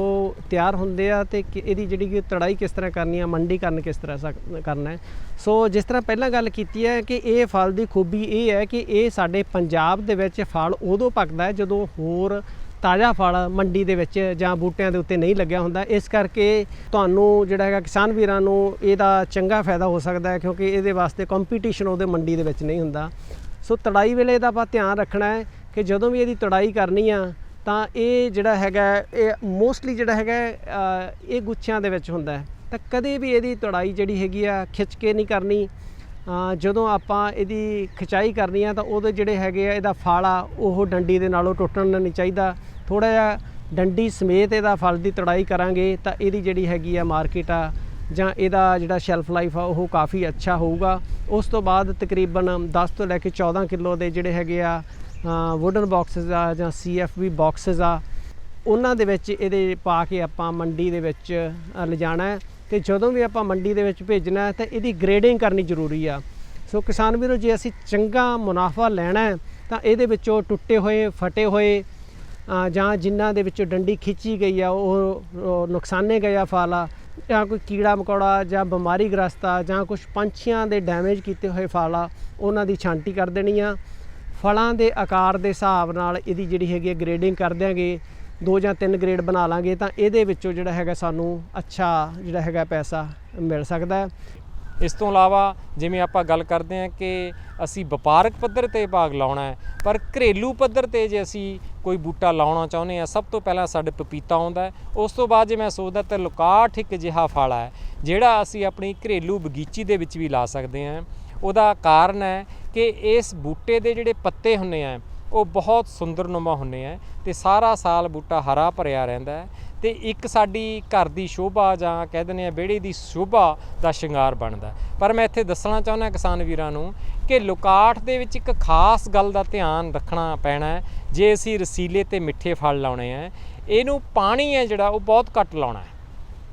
ਤਿਆਰ ਹੁੰਦੇ ਆ ਤੇ ਇਹਦੀ ਜਿਹੜੀ ਕਿ ਤੜਾਈ ਕਿਸ ਤਰ੍ਹਾਂ ਕਰਨੀ ਆ ਮੰਡੀਕਰਨ ਕਿਸ ਤਰ੍ਹਾਂ ਸਕ- ਕਰਨਾ ਸੋ ਜਿਸ ਤਰ੍ਹਾਂ ਪਹਿਲਾਂ ਗੱਲ ਕੀਤੀ ਹੈ ਕਿ ਇਹ ਫਲ ਦੀ ਖੂਬੀ ਇਹ ਹੈ ਕਿ ਇਹ ਸਾਡੇ ਪੰਜਾਬ ਦੇ ਵਿੱਚ ਫਲ ਉਦੋਂ ਪੱਕਦਾ ਹੈ ਜਦੋਂ ਹੋਰ ਤਾਜ਼ਾ ਫਲ ਮੰਡੀ ਦੇ ਵਿੱਚ ਜਾਂ ਬੂਟਿਆਂ ਦੇ ਉੱਤੇ ਨਹੀਂ ਲੱਗਿਆ ਹੁੰਦਾ। ਇਸ ਕਰਕੇ ਤੁਹਾਨੂੰ ਜਿਹੜਾ ਹੈਗਾ ਕਿਸਾਨ ਵੀਰਾਂ ਨੂੰ ਇਹਦਾ ਚੰਗਾ ਫਾਇਦਾ ਹੋ ਸਕਦਾ ਹੈ ਕਿਉਂਕਿ ਇਹਦੇ ਵਾਸਤੇ ਕੰਪੀਟੀਸ਼ਨ ਉਹਦੇ ਮੰਡੀ ਦੇ ਵਿੱਚ ਨਹੀਂ ਹੁੰਦਾ। ਸੋ ਤੜਾਈ ਵੇਲੇ ਦਾ ਆਪਾਂ ਧਿਆਨ ਰੱਖਣਾ ਹੈ ਕਿ ਜਦੋਂ ਵੀ ਇਹਦੀ ਤੜਾਈ ਕਰਨੀ ਆ, ਤਾਂ ਇਹ ਜਿਹੜਾ ਹੈਗਾ, ਇਹ ਮੋਸਟਲੀ ਜਿਹੜਾ ਹੈਗਾ ਇਹ ਗੁੱਛਿਆਂ ਦੇ ਵਿੱਚ ਹੁੰਦਾ ਹੈ। ਤਾਂ ਕਦੇ ਵੀ ਇਹਦੀ ਤੜਾਈ ਜਿਹੜੀ ਹੈਗੀ ਆ, ਖਿੱਚ ਕੇ ਨਹੀਂ ਕਰਨੀ। ਜਦੋਂ ਆਪਾਂ ਇਹਦੀ ਖਿਚਾਈ ਕਰਨੀ ਆ, ਤਾਂ ਉਹਦੇ ਜਿਹੜੇ ਹੈਗੇ ਆ, ਇਹਦਾ ਫਲ ਆ ਉਹ ਡੰਡੀ ਦੇ ਨਾਲੋਂ ਟੁੱਟਣ ਨਹੀਂ ਚਾਹੀਦਾ। ਥੋੜਾ ਜਿਹਾ ਡੰਡੀ ਸਮੇਤ ਇਹਦਾ ਫਲ ਦੀ ਤੜਾਈ ਕਰਾਂਗੇ, ਤਾਂ ਇਹਦੀ ਜਿਹੜੀ ਹੈਗੀ ਆ ਮਾਰਕੀਟ ਆ, ਜਾਂ ਇਹਦਾ ਜਿਹੜਾ ਸ਼ੈਲਫ ਲਾਈਫ ਆ, ਉਹ ਕਾਫੀ ਅੱਛਾ ਹੋਊਗਾ। ਉਸ ਤੋਂ ਬਾਅਦ ਤਕਰੀਬਨ 10 ਤੋਂ ਲੈ ਕੇ 14 ਕਿਲੋ ਦੇ ਜਿਹੜੇ ਹੈਗੇ ਆ ਵੁਡਨ ਬਾਕਸਸ ਆ ਜਾਂ ਸੀਐਫਬੀ ਬਾਕਸਸ ਆ, ਉਹਨਾਂ ਦੇ ਵਿੱਚ ਇਹਦੇ ਪਾ ਕੇ ਆਪਾਂ ਮੰਡੀ ਦੇ ਵਿੱਚ ਲਿਜਾਣਾ ਹੈ। ਤੇ ਜਦੋਂ ਵੀ ਆਪਾਂ ਮੰਡੀ ਦੇ ਵਿੱਚ ਭੇਜਣਾ ਹੈ, ਤਾਂ ਇਹਦੀ ਗ੍ਰੇਡਿੰਗ ਕਰਨੀ ਜ਼ਰੂਰੀ ਆ। ਸੋ ਕਿਸਾਨ ਵੀਰੋ, ਜੇ ਅਸੀਂ ਚੰਗਾ ਮੁਨਾਫਾ ਲੈਣਾ ਹੈ, ਤਾਂ ਇਹਦੇ ਵਿੱਚੋਂ ਟੁੱਟੇ ਹੋਏ, ਫਟੇ ਹੋਏ ਜਾਂ ਜਿਨ੍ਹਾਂ ਦੇ ਵਿੱਚੋਂ ਡੰਡੀ ਖਿੱਚੀ ਗਈ ਆ, ਉਹ ਉਹ ਨੁਕਸਾਨੇ ਗਿਆ ਫਲ ਆ, ਜਾਂ ਕੋਈ ਕੀੜਾ ਮਕੌੜਾ, ਜਾਂ ਬਿਮਾਰੀ ਗ੍ਰਸਤ ਆ, ਜਾਂ ਕੁਝ ਪੰਛੀਆਂ ਦੇ ਡੈਮੇਜ ਕੀਤੇ ਹੋਏ ਫਲ ਆ, ਉਹਨਾਂ ਦੀ ਛਾਂਟੀ ਕਰ ਦੇਣੀ ਆ। ਫਲਾਂ ਦੇ ਆਕਾਰ ਦੇ ਹਿਸਾਬ ਨਾਲ ਇਹਦੀ ਜਿਹੜੀ ਹੈਗੀ ਹੈ ਗ੍ਰੇਡਿੰਗ ਕਰ ਦਿਆਂਗੇ, ਦੋ ਜਾਂ ਤਿੰਨ ਗ੍ਰੇਡ ਬਣਾ ਲਾਂਗੇ, ਤਾਂ ਇਹਦੇ ਵਿੱਚੋਂ ਜਿਹੜਾ ਹੈਗਾ ਸਾਨੂੰ ਅੱਛਾ ਜਿਹੜਾ ਹੈਗਾ ਪੈਸਾ ਮਿਲ ਸਕਦਾ ਹੈ। ਇਸ ਤੋਂ ਇਲਾਵਾ ਜਿਵੇਂ ਆਪਾਂ ਗੱਲ ਕਰਦੇ ਹਾਂ ਕਿ ਅਸੀਂ ਵਪਾਰਕ ਪੱਧਰ ਤੇ ਭਾਗ ਲਾਉਣਾ ਹੈ, ਪਰ ਘਰੇਲੂ ਪੱਧਰ ਤੇ ਜੇ ਅਸੀਂ ਕੋਈ ਬੂਟਾ ਲਾਉਣਾ ਚਾਹੁੰਦੇ ਆ ਸਭ ਤੋਂ ਪਹਿਲਾਂ ਸਾਡੇ ਪਪੀਤਾ ਆਉਂਦਾ ਉਸ ਤੋਂ ਬਾਅਦ ਜੇ ਮੈਂ ਸੋਚਦਾ ਤਾਂ ਲੁਕਾਠ ਇੱਕ ਅਜਿਹਾ ਫਲ ਹੈ, ਜਿਹੜਾ ਅਸੀਂ ਆਪਣੀ ਘਰੇਲੂ ਬਗੀਚੀ ਦੇ ਵਿੱਚ ਵੀ ਲਾ ਸਕਦੇ ਹਾਂ। ਉਹਦਾ ਕਾਰਨ ਹੈ ਕਿ ਇਸ ਬੂਟੇ ਦੇ ਜਿਹੜੇ ਪੱਤੇ ਹੁੰਦੇ ਆ, ਉਹ ਬਹੁਤ ਸੁੰਦਰਨੁਮਾ ਹੁੰਦੇ ਆ ਤੇ ਸਾਰਾ ਸਾਲ ਬੂਟਾ ਹਰਾ ਭਰਿਆ ਰਹਿੰਦਾ ਹੈ ਤੇ ਇੱਕ ਸਾਡੀ ਘਰ ਦੀ ਸ਼ੋਭਾ ਜਾਂ ਕਹਿ ਦਿੰਦੇ ਆ ਵਿਹੜੇ ਦੀ ਸ਼ੋਭਾ ਦਾ ਸ਼ਿੰਗਾਰ ਬਣਦਾ ਪਰ ਮੈਂ ਇੱਥੇ ਦੱਸਣਾ ਚਾਹੁੰਦਾ ਕਿਸਾਨ ਵੀਰਾਂ ਨੂੰ ਕਿ ਲੁਕਾਠ ਦੇ ਵਿੱਚ ਇੱਕ ਖਾਸ ਗੱਲ ਦਾ ਧਿਆਨ ਰੱਖਣਾ ਪੈਣਾ ਜੇ ਅਸੀਂ ਰਸੀਲੇ ਤੇ ਮਿੱਠੇ ਫਲ ਲਾਉਣੇ ਆ ਇਹਨੂੰ ਪਾਣੀ ਹੈ ਜਿਹੜਾ, ਉਹ ਬਹੁਤ ਘੱਟ ਲਾਉਣਾ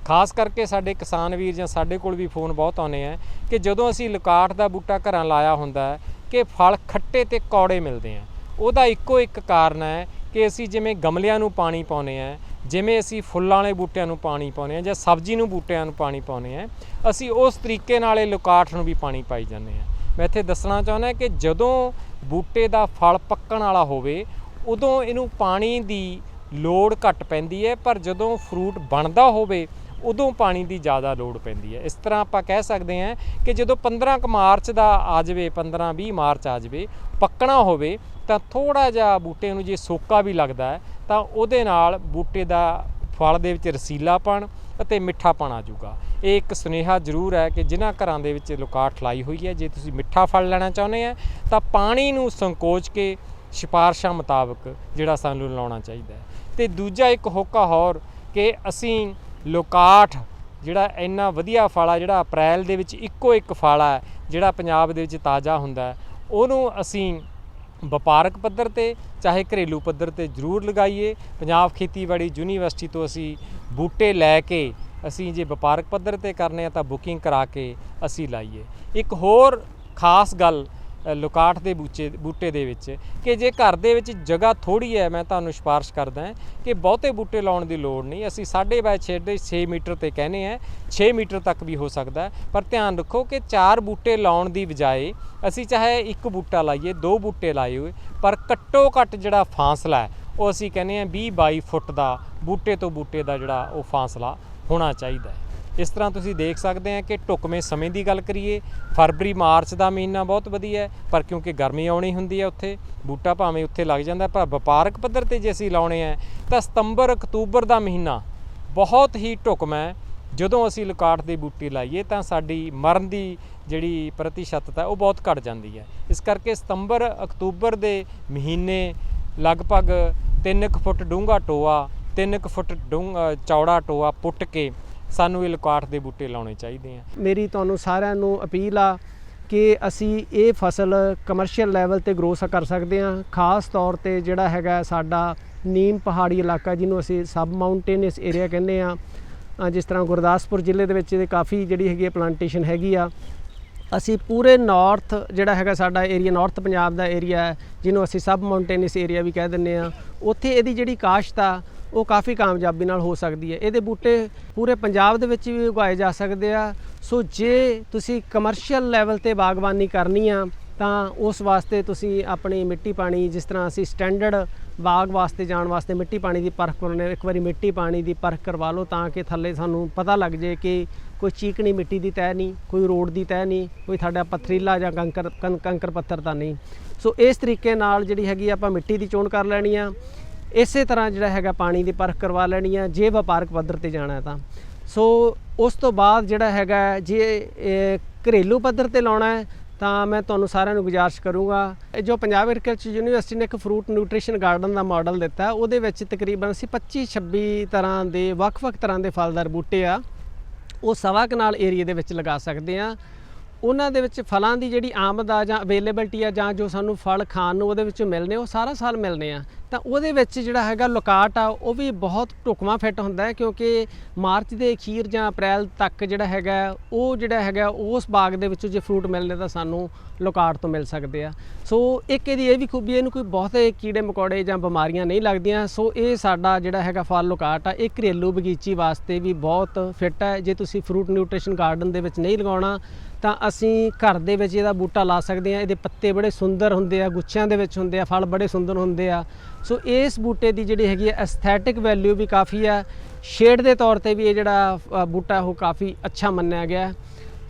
ਖਾਸ ਕਰਕੇ ਸਾਡੇ ਕਿਸਾਨ ਵੀਰ ਜਾਂ ਸਾਡੇ ਕੋਲ ਵੀ ਫੋਨ ਬਹੁਤ ਆਉਂਦੇ ਆ ਕਿ ਜਦੋਂ ਅਸੀਂ ਲੁਕਾਠ ਦਾ ਬੂਟਾ ਘਰਾਂ ਲਾਇਆ ਹੁੰਦਾ ਹੈ ਕਿ ਫਲ ਖੱਟੇ ਤੇ ਕੌੜੇ ਮਿਲਦੇ ਆ। ਉਹਦਾ ਇੱਕੋ ਇੱਕ ਕਾਰਨ ਹੈ ਕਿ ਅਸੀਂ ਜਿਵੇਂ ਗਮਲਿਆਂ ਨੂੰ ਪਾਣੀ ਪਾਉਨੇ ਆ, ਜਿਵੇਂ ਅਸੀਂ ਫੁੱਲਾਂ ਵਾਲੇ ਬੂਟਿਆਂ ਨੂੰ ਪਾਣੀ ਪਾਉਨੇ ਆ ਜਾਂ ਸਬਜ਼ੀ ਨੂੰ ਬੂਟਿਆਂ ਨੂੰ ਪਾਣੀ ਪਾਉਨੇ ਆ, ਅਸੀਂ ਉਸ ਤਰੀਕੇ ਨਾਲ ਇਹ ਲੁਕਾਠ ਨੂੰ ਵੀ ਪਾਣੀ ਪਾਈ ਜਾਂਦੇ ਆ। ਮੈਂ ਇੱਥੇ ਦੱਸਣਾ ਚਾਹੁੰਦਾ ਕਿ ਜਦੋਂ ਬੂਟੇ ਦਾ ਫਲ ਪੱਕਣ ਵਾਲਾ ਹੋਵੇ, ਉਦੋਂ ਇਹਨੂੰ ਪਾਣੀ ਦੀ ਲੋੜ ਘੱਟ ਪੈਂਦੀ ਹੈ, ਪਰ ਜਦੋਂ ਫਰੂਟ ਬਣਦਾ ਹੋਵੇ ਉਦੋਂ ਪਾਣੀ ਦੀ ਜ਼ਿਆਦਾ ਲੋੜ ਪੈਂਦੀ ਹੈ। ਇਸ ਤਰ੍ਹਾਂ ਆਪਾਂ ਕਹਿ ਸਕਦੇ ਹਾਂ ਕਿ ਜਦੋਂ 15 ਕੁ ਮਾਰਚ ਦਾ ਆ ਜਾਵੇ 15 20 ਮਾਰਚ ਆ ਜਾਵੇ, ਪੱਕਣਾ ਹੋਵੇ, ਤਾਂ ਥੋੜਾ ਜਿਹਾ ਬੂਟੇ ਨੂੰ ਜੇ ਸੋਕਾ ਵੀ ਲੱਗਦਾ ਹੈ, ਤਾਂ ਉਹਦੇ ਨਾਲ ਬੂਟੇ ਦਾ ਫਲ ਦੇ ਵਿੱਚ ਰਸੀਲਾਪਣ ਅਤੇ ਮਿੱਠਾਪਣ ਆ ਜਾਊਗਾ। ਇਹ ਇੱਕ ਸੁਨੇਹਾ ਜ਼ਰੂਰ ਹੈ ਕਿ ਜਿਨ੍ਹਾਂ ਘਰਾਂ ਦੇ ਵਿੱਚ ਲੁਕਾਠ ਲਾਈ ਹੋਈ ਹੈ, ਜੇ ਤੁਸੀਂ ਮਿੱਠਾ ਫਲ ਲੈਣਾ ਚਾਹੁੰਦੇ ਆ, ਤਾਂ ਪਾਣੀ ਨੂੰ ਸੰਕੋਚ ਕੇ ਸਿਫਾਰਸ਼ਾਂ ਮੁਤਾਬਕ ਜਿਹੜਾ ਸਾਨੂੰ ਲਾਉਣਾ ਚਾਹੀਦਾ ਹੈ। ਤੇ ਦੂਜਾ ਇੱਕ ਹੋਕਾ ਹੋਰ ਕਿ ਅਸੀਂ ਲੋਕਾਠ ਜਿਹੜਾ ਇੰਨਾ ਵਧੀਆ ਫਲ ਆ ਜਿਹੜਾ ਅਪ੍ਰੈਲ ਦੇ ਵਿੱਚ ਇੱਕੋ ਇੱਕ ਫਲ ਆ ਜਿਹੜਾ ਪੰਜਾਬ ਦੇ ਵਿੱਚ ਤਾਜ਼ਾ ਹੁੰਦਾ ਉਹਨੂੰ ਅਸੀਂ ਵਪਾਰਕ ਪੱਧਰ ਤੇ ਚਾਹੇ ਘਰੇਲੂ ਪੱਧਰ ਤੇ ਜ਼ਰੂਰ ਲਗਾਈਏ। ਪੰਜਾਬ ਖੇਤੀਬਾੜੀ ਯੂਨੀਵਰਸਿਟੀ ਤੋਂ ਅਸੀਂ ਬੂਟੇ ਲੈ ਕੇ ਅਸੀਂ ਜੇ ਵਪਾਰਕ ਪੱਧਰ ਤੇ ਕਰਨੇ ਆ ਤਾਂ ਬੁਕਿੰਗ ਕਰਾ ਕੇ ਅਸੀਂ ਲਾਈਏ। ਇੱਕ ਹੋਰ ਖਾਸ ਗੱਲ ਲੁਕਾਟ ਦੇ ਬੂਚੇ ਬੂਟੇ ਦੇ ਵਿੱਚ ਕਿ ਜੇ ਘਰ ਦੇ ਵਿੱਚ ਜਗ੍ਹਾ ਥੋੜੀ ਹੈ, ਮੈਂ ਤੁਹਾਨੂੰ ਸਿਫਾਰਿਸ਼ ਕਰਦਾ ਹਾਂ ਕਿ ਬਹੁਤੇ ਬੂਟੇ ਲਾਉਣ ਦੀ ਲੋੜ ਨਹੀਂ। ਅਸੀਂ 6.5 ਬਾਏ 6 ਦੇ 6 ਮੀਟਰ ਤੇ ਕਹਿੰਦੇ ਆ 6 ਮੀਟਰ ਤੱਕ ਵੀ ਹੋ ਸਕਦਾ ਪਰ ਧਿਆਨ ਰੱਖੋ ਕਿ ਚਾਰ ਬੂਟੇ ਲਾਉਣ ਦੀ ਬਜਾਏ ਅਸੀਂ ਚਾਹੇ ਇੱਕ ਬੂਟਾ ਲਾਈਏ, ਦੋ ਬੂਟੇ ਲਾਏ ਹੋਏ, ਪਰ ਘੱਟੋ ਘੱਟ ਜਿਹੜਾ ਫਾਸਲਾ ਹੈ, ਉਹ ਅਸੀਂ ਕਹਿੰਦੇ ਆ 20 22 ਫੁੱਟ ਦਾ ਬੂਟੇ ਤੋਂ ਬੂਟੇ ਦਾ ਜਿਹੜਾ ਉਹ ਫਾਸਲਾ ਹੋਣਾ ਚਾਹੀਦਾ ਹੈ। ਇਸ ਤਰ੍ਹਾਂ ਤੁਸੀਂ ਦੇਖ ਸਕਦੇ ਆ ਕਿ ਢੁਕਵੇਂ ਸਮੇਂ ਦੀ ਗੱਲ ਕਰੀਏ, ਫਰਵਰੀ, ਮਾਰਚ ਦਾ ਮਹੀਨਾ ਬਹੁਤ ਵਧੀਆ ਹੈ, ਪਰ ਕਿਉਂਕਿ ਗਰਮੀ ਆਉਣੀ ਹੁੰਦੀ ਹੈ ਉੱਥੇ, ਬੂਟਾ ਭਾਵੇਂ ਉੱਥੇ ਲੱਗ ਜਾਂਦਾ, ਪਰ ਵਪਾਰਕ ਪੱਧਰ ਤੇ ਜੇ ਅਸੀਂ ਲਾਉਣੇ ਆ ਤਾਂ ਸਤੰਬਰ, ਅਕਤੂਬਰ ਦਾ ਮਹੀਨਾ ਬਹੁਤ ਹੀ ਢੁਕਵਾਂ ਹੈ। ਜਦੋਂ ਅਸੀਂ ਲੁਕਾਟ ਦੇ ਬੂਟੇ ਲਾਈਏ, ਤਾਂ ਸਾਡੀ ਮਰਨ ਦੀ ਜਿਹੜੀ ਪ੍ਰਤੀਸ਼ਤਤਾ, ਉਹ ਬਹੁਤ ਘਟ ਜਾਂਦੀ ਹੈ। ਇਸ ਕਰਕੇ ਸਤੰਬਰ, ਅਕਤੂਬਰ ਦੇ ਮਹੀਨੇ ਲਗਭਗ 3 ਫੁੱਟ ਡੂੰਘਾ ਟੋਆ 3 ਫੁੱਟ ਡੂੰਘਾ ਚੌੜਾ ਟੋਆ ਪੁੱਟ ਕੇ ਸਾਨੂੰ ਇਹ ਲੁਕਾਟ ਦੇ ਬੂਟੇ ਲਾਉਣੇ ਚਾਹੀਦੇ ਆ। ਮੇਰੀ ਤੁਹਾਨੂੰ ਸਾਰਿਆਂ ਨੂੰ ਅਪੀਲ ਆ ਕਿ ਅਸੀਂ ਇਹ ਫਸਲ ਕਮਰਸ਼ੀਅਲ ਲੈਵਲ ਤੇ ਗਰੋ ਕਰ ਸਕਦੇ ਹਾਂ ਖਾਸ ਤੌਰ ਤੇ ਜਿਹੜਾ ਹੈਗਾ ਸਾਡਾ ਨੀਮ ਪਹਾੜੀ ਇਲਾਕਾ ਜਿਹਨੂੰ ਅਸੀਂ ਸਬ ਮਾਊਂਟੇਨਸ ਏਰੀਆ ਕਹਿੰਦੇ ਆ। ਜਿਸ ਤਰ੍ਹਾਂ ਗੁਰਦਾਸਪੁਰ ਜ਼ਿਲ੍ਹੇ ਦੇ ਵਿੱਚ ਇਹਦੇ ਕਾਫੀ ਜਿਹੜੀ ਹੈਗੀ ਹੈ ਪਲਾਂਟੇਸ਼ਨ ਹੈਗੀ ਆ। ਅਸੀਂ ਪੂਰੇ ਨਾਰਥ ਜਿਹੜਾ ਹੈਗਾ ਸਾਡਾ ਏਰੀਆ ਨਾਰਥ ਪੰਜਾਬ ਦਾ ਏਰੀਆ ਹੈ, ਜਿਹਨੂੰ ਅਸੀਂ ਸਬ ਮਾਊਂਟੇਨਸ ਏਰੀਆ ਵੀ ਕਹਿ ਦਿੰਦੇ ਆ। ਉੱਥੇ ਇਹਦੀ ਜਿਹੜੀ ਕਾਸ਼ਤ ਆ ਉਹ ਕਾਫੀ ਕਾਮਯਾਬੀ ਨਾਲ ਹੋ ਸਕਦੀ ਹੈ। ਇਹਦੇ ਬੂਟੇ ਪੂਰੇ ਪੰਜਾਬ ਦੇ ਵਿੱਚ ਵੀ ਉਗਾਏ ਜਾ ਸਕਦੇ ਆ। ਸੋ ਜੇ ਤੁਸੀਂ ਕਮਰਸ਼ੀਅਲ ਲੈਵਲ ਤੇ ਬਾਗਬਾਨੀ ਕਰਨੀ ਆ, ਤਾਂ ਉਸ ਵਾਸਤੇ ਤੁਸੀਂ ਆਪਣੀ ਮਿੱਟੀ ਪਾਣੀ, ਜਿਸ ਤਰ੍ਹਾਂ ਅਸੀਂ ਸਟੈਂਡਰਡ ਬਾਗ ਵਾਸਤੇ ਜਾਣ ਵਾਸਤੇ ਮਿੱਟੀ ਪਾਣੀ ਦੀ ਪਰਖ ਕਰਨੇ, ਇੱਕ ਵਾਰੀ ਮਿੱਟੀ ਪਾਣੀ ਦੀ ਪਰਖ ਕਰਵਾ ਲਓ ਤਾਂ ਕਿ ਥੱਲੇ ਸਾਨੂੰ ਪਤਾ ਲੱਗ ਜੇ ਕਿ ਕੋਈ ਚੀਕਣੀ ਮਿੱਟੀ ਦੀ ਤਹਿ ਨਹੀਂ, ਕੋਈ ਰੋਡ ਦੀ ਤਹਿ ਨਹੀਂ, ਕੋਈ ਤੁਹਾਡਾ ਪਥਰੀਲਾ ਜਾਂ ਕੰਕਰ ਕੰਕਰ ਪੱਥਰ ਤਾਂ ਨਹੀਂ। ਸੋ ਇਸ ਤਰੀਕੇ ਨਾਲ ਜਿਹੜੀ ਹੈਗੀ ਆਪਾਂ ਮਿੱਟੀ ਦੀ ਚੋਣ ਕਰ ਲੈਣੀ ਆ। ਇਸੇ ਤਰ੍ਹਾਂ ਜਿਹੜਾ ਹੈਗਾ ਪਾਣੀ ਦੀ ਪਰਖ ਕਰਵਾ ਲੈਣੀ ਆ, ਜੇ ਵਪਾਰਕ ਪੱਧਰ ਤੇ ਜਾਣਾ ਤਾਂ। ਸੋ ਉਸ ਤੋਂ ਬਾਅਦ ਜਿਹੜਾ ਹੈਗਾ, ਜੇ ਘਰੇਲੂ ਪੱਧਰ ਤੇ ਲਾਉਣਾ ਹੈ, ਤਾਂ ਮੈਂ ਤੁਹਾਨੂੰ ਸਾਰਿਆਂ ਨੂੰ ਗੁਜ਼ਾਰਿਸ਼ ਕਰੂੰਗਾ। ਇਹ ਜੋ ਪੰਜਾਬ ਐਗਰੀਕਲਚਰ ਯੂਨੀਵਰਸਿਟੀ ਨੇ ਇੱਕ ਫਰੂਟ ਨਿਊਟ੍ਰੀਸ਼ਨ ਗਾਰਡਨ ਦਾ ਮਾਡਲ ਦਿੱਤਾ, ਉਹਦੇ ਵਿੱਚ ਤਕਰੀਬਨ ਅਸੀਂ 25 26 ਤਰ੍ਹਾਂ ਦੇ ਵੱਖ-ਵੱਖ ਤਰ੍ਹਾਂ ਦੇ ਫਲਦਾਰ ਬੂਟੇ ਆ, ਉਹ ਸਵਾ ਕਨਾਲ ਏਰੀਆ ਦੇ ਵਿੱਚ ਲਗਾ ਸਕਦੇ ਆ। ਉਹਨਾਂ ਦੇ ਵਿੱਚ ਫਲਾਂ ਦੀ ਜਿਹੜੀ ਆਮਦ ਆ ਜਾਂ ਅਵੇਲੇਬਿਲਟੀ ਆ ਜਾਂ ਜੋ ਸਾਨੂੰ ਫਲ ਖਾਣ ਨੂੰ ਉਹਦੇ ਵਿੱਚੋਂ ਮਿਲਨੇ ਉਹ ਸਾਰਾ ਸਾਲ ਮਿਲਨੇ ਆ। ਤਾਂ ਉਹਦੇ ਵਿੱਚ ਜਿਹੜਾ ਹੈਗਾ ਲੋਕਾਟ ਆ ਉਹ ਵੀ ਬਹੁਤ ਢੁਕਵਾਂ ਫਿੱਟ ਹੁੰਦਾ ਹੈ ਕਿਉਂਕਿ ਮਾਰਚ ਦੇ ਅਖੀਰ ਜਾਂ ਅਪ੍ਰੈਲ ਤੱਕ ਜਿਹੜਾ ਹੈਗਾ ਉਹ ਜਿਹੜਾ ਹੈਗਾ ਉਸ ਬਾਗ ਦੇ ਵਿੱਚੋਂ ਜੇ ਫਰੂਟ ਮਿਲਨੇ ਤਾਂ ਸਾਨੂੰ ਲੋਕਾਟ ਤੋਂ ਮਿਲ ਸਕਦੇ ਆ। ਸੋ ਇੱਕ ਇਹਦੀ ਇਹ ਵੀ ਖੂਬੀ ਹੈ, ਇਹਨੂੰ ਕੋਈ ਬਹੁਤੇ ਕੀੜੇ ਮਕੌੜੇ ਜਾਂ ਬਿਮਾਰੀਆਂ ਨਹੀਂ ਲੱਗਦੀਆਂ। ਸੋ ਇਹ ਸਾਡਾ ਜਿਹੜਾ ਹੈਗਾ ਫਲ ਲੋਕਾਟ ਆ ਇਹ ਘਰੇਲੂ ਬਗੀਚੀ ਵਾਸਤੇ ਵੀ ਬਹੁਤ ਫਿੱਟ ਹੈ। ਜੇ ਤੁਸੀਂ ਫਰੂਟ ਨਿਊਟ੍ਰੀਸ਼ਨ ਗਾਰਡਨ ਦੇ ਵਿੱਚ ਨਹੀਂ ਲਗਾਉਣਾ ਤਾਂ ਅਸੀਂ ਘਰ ਦੇ ਵਿੱਚ ਇਹਦਾ ਬੂਟਾ ਲਾ ਸਕਦੇ ਹਾਂ। ਇਹਦੇ ਪੱਤੇ ਬੜੇ ਸੁੰਦਰ ਹੁੰਦੇ ਆ, ਗੁੱਛਿਆਂ ਦੇ ਵਿੱਚ ਹੁੰਦੇ ਆ, ਫਲ ਬੜੇ ਸੁੰਦਰ ਹੁੰਦੇ ਆ। ਸੋ ਇਸ ਬੂਟੇ ਦੀ ਜਿਹੜੀ ਹੈਗੀ ਹੈ ਐਸਥੈਟਿਕ ਵੈਲਿਊ ਵੀ ਕਾਫੀ ਆ। ਸ਼ੇਡ ਦੇ ਤੌਰ ਤੇ ਵੀ ਇਹ ਜਿਹੜਾ ਬੂਟਾ ਉਹ ਕਾਫੀ ਅੱਛਾ ਮੰਨਿਆ ਗਿਆ।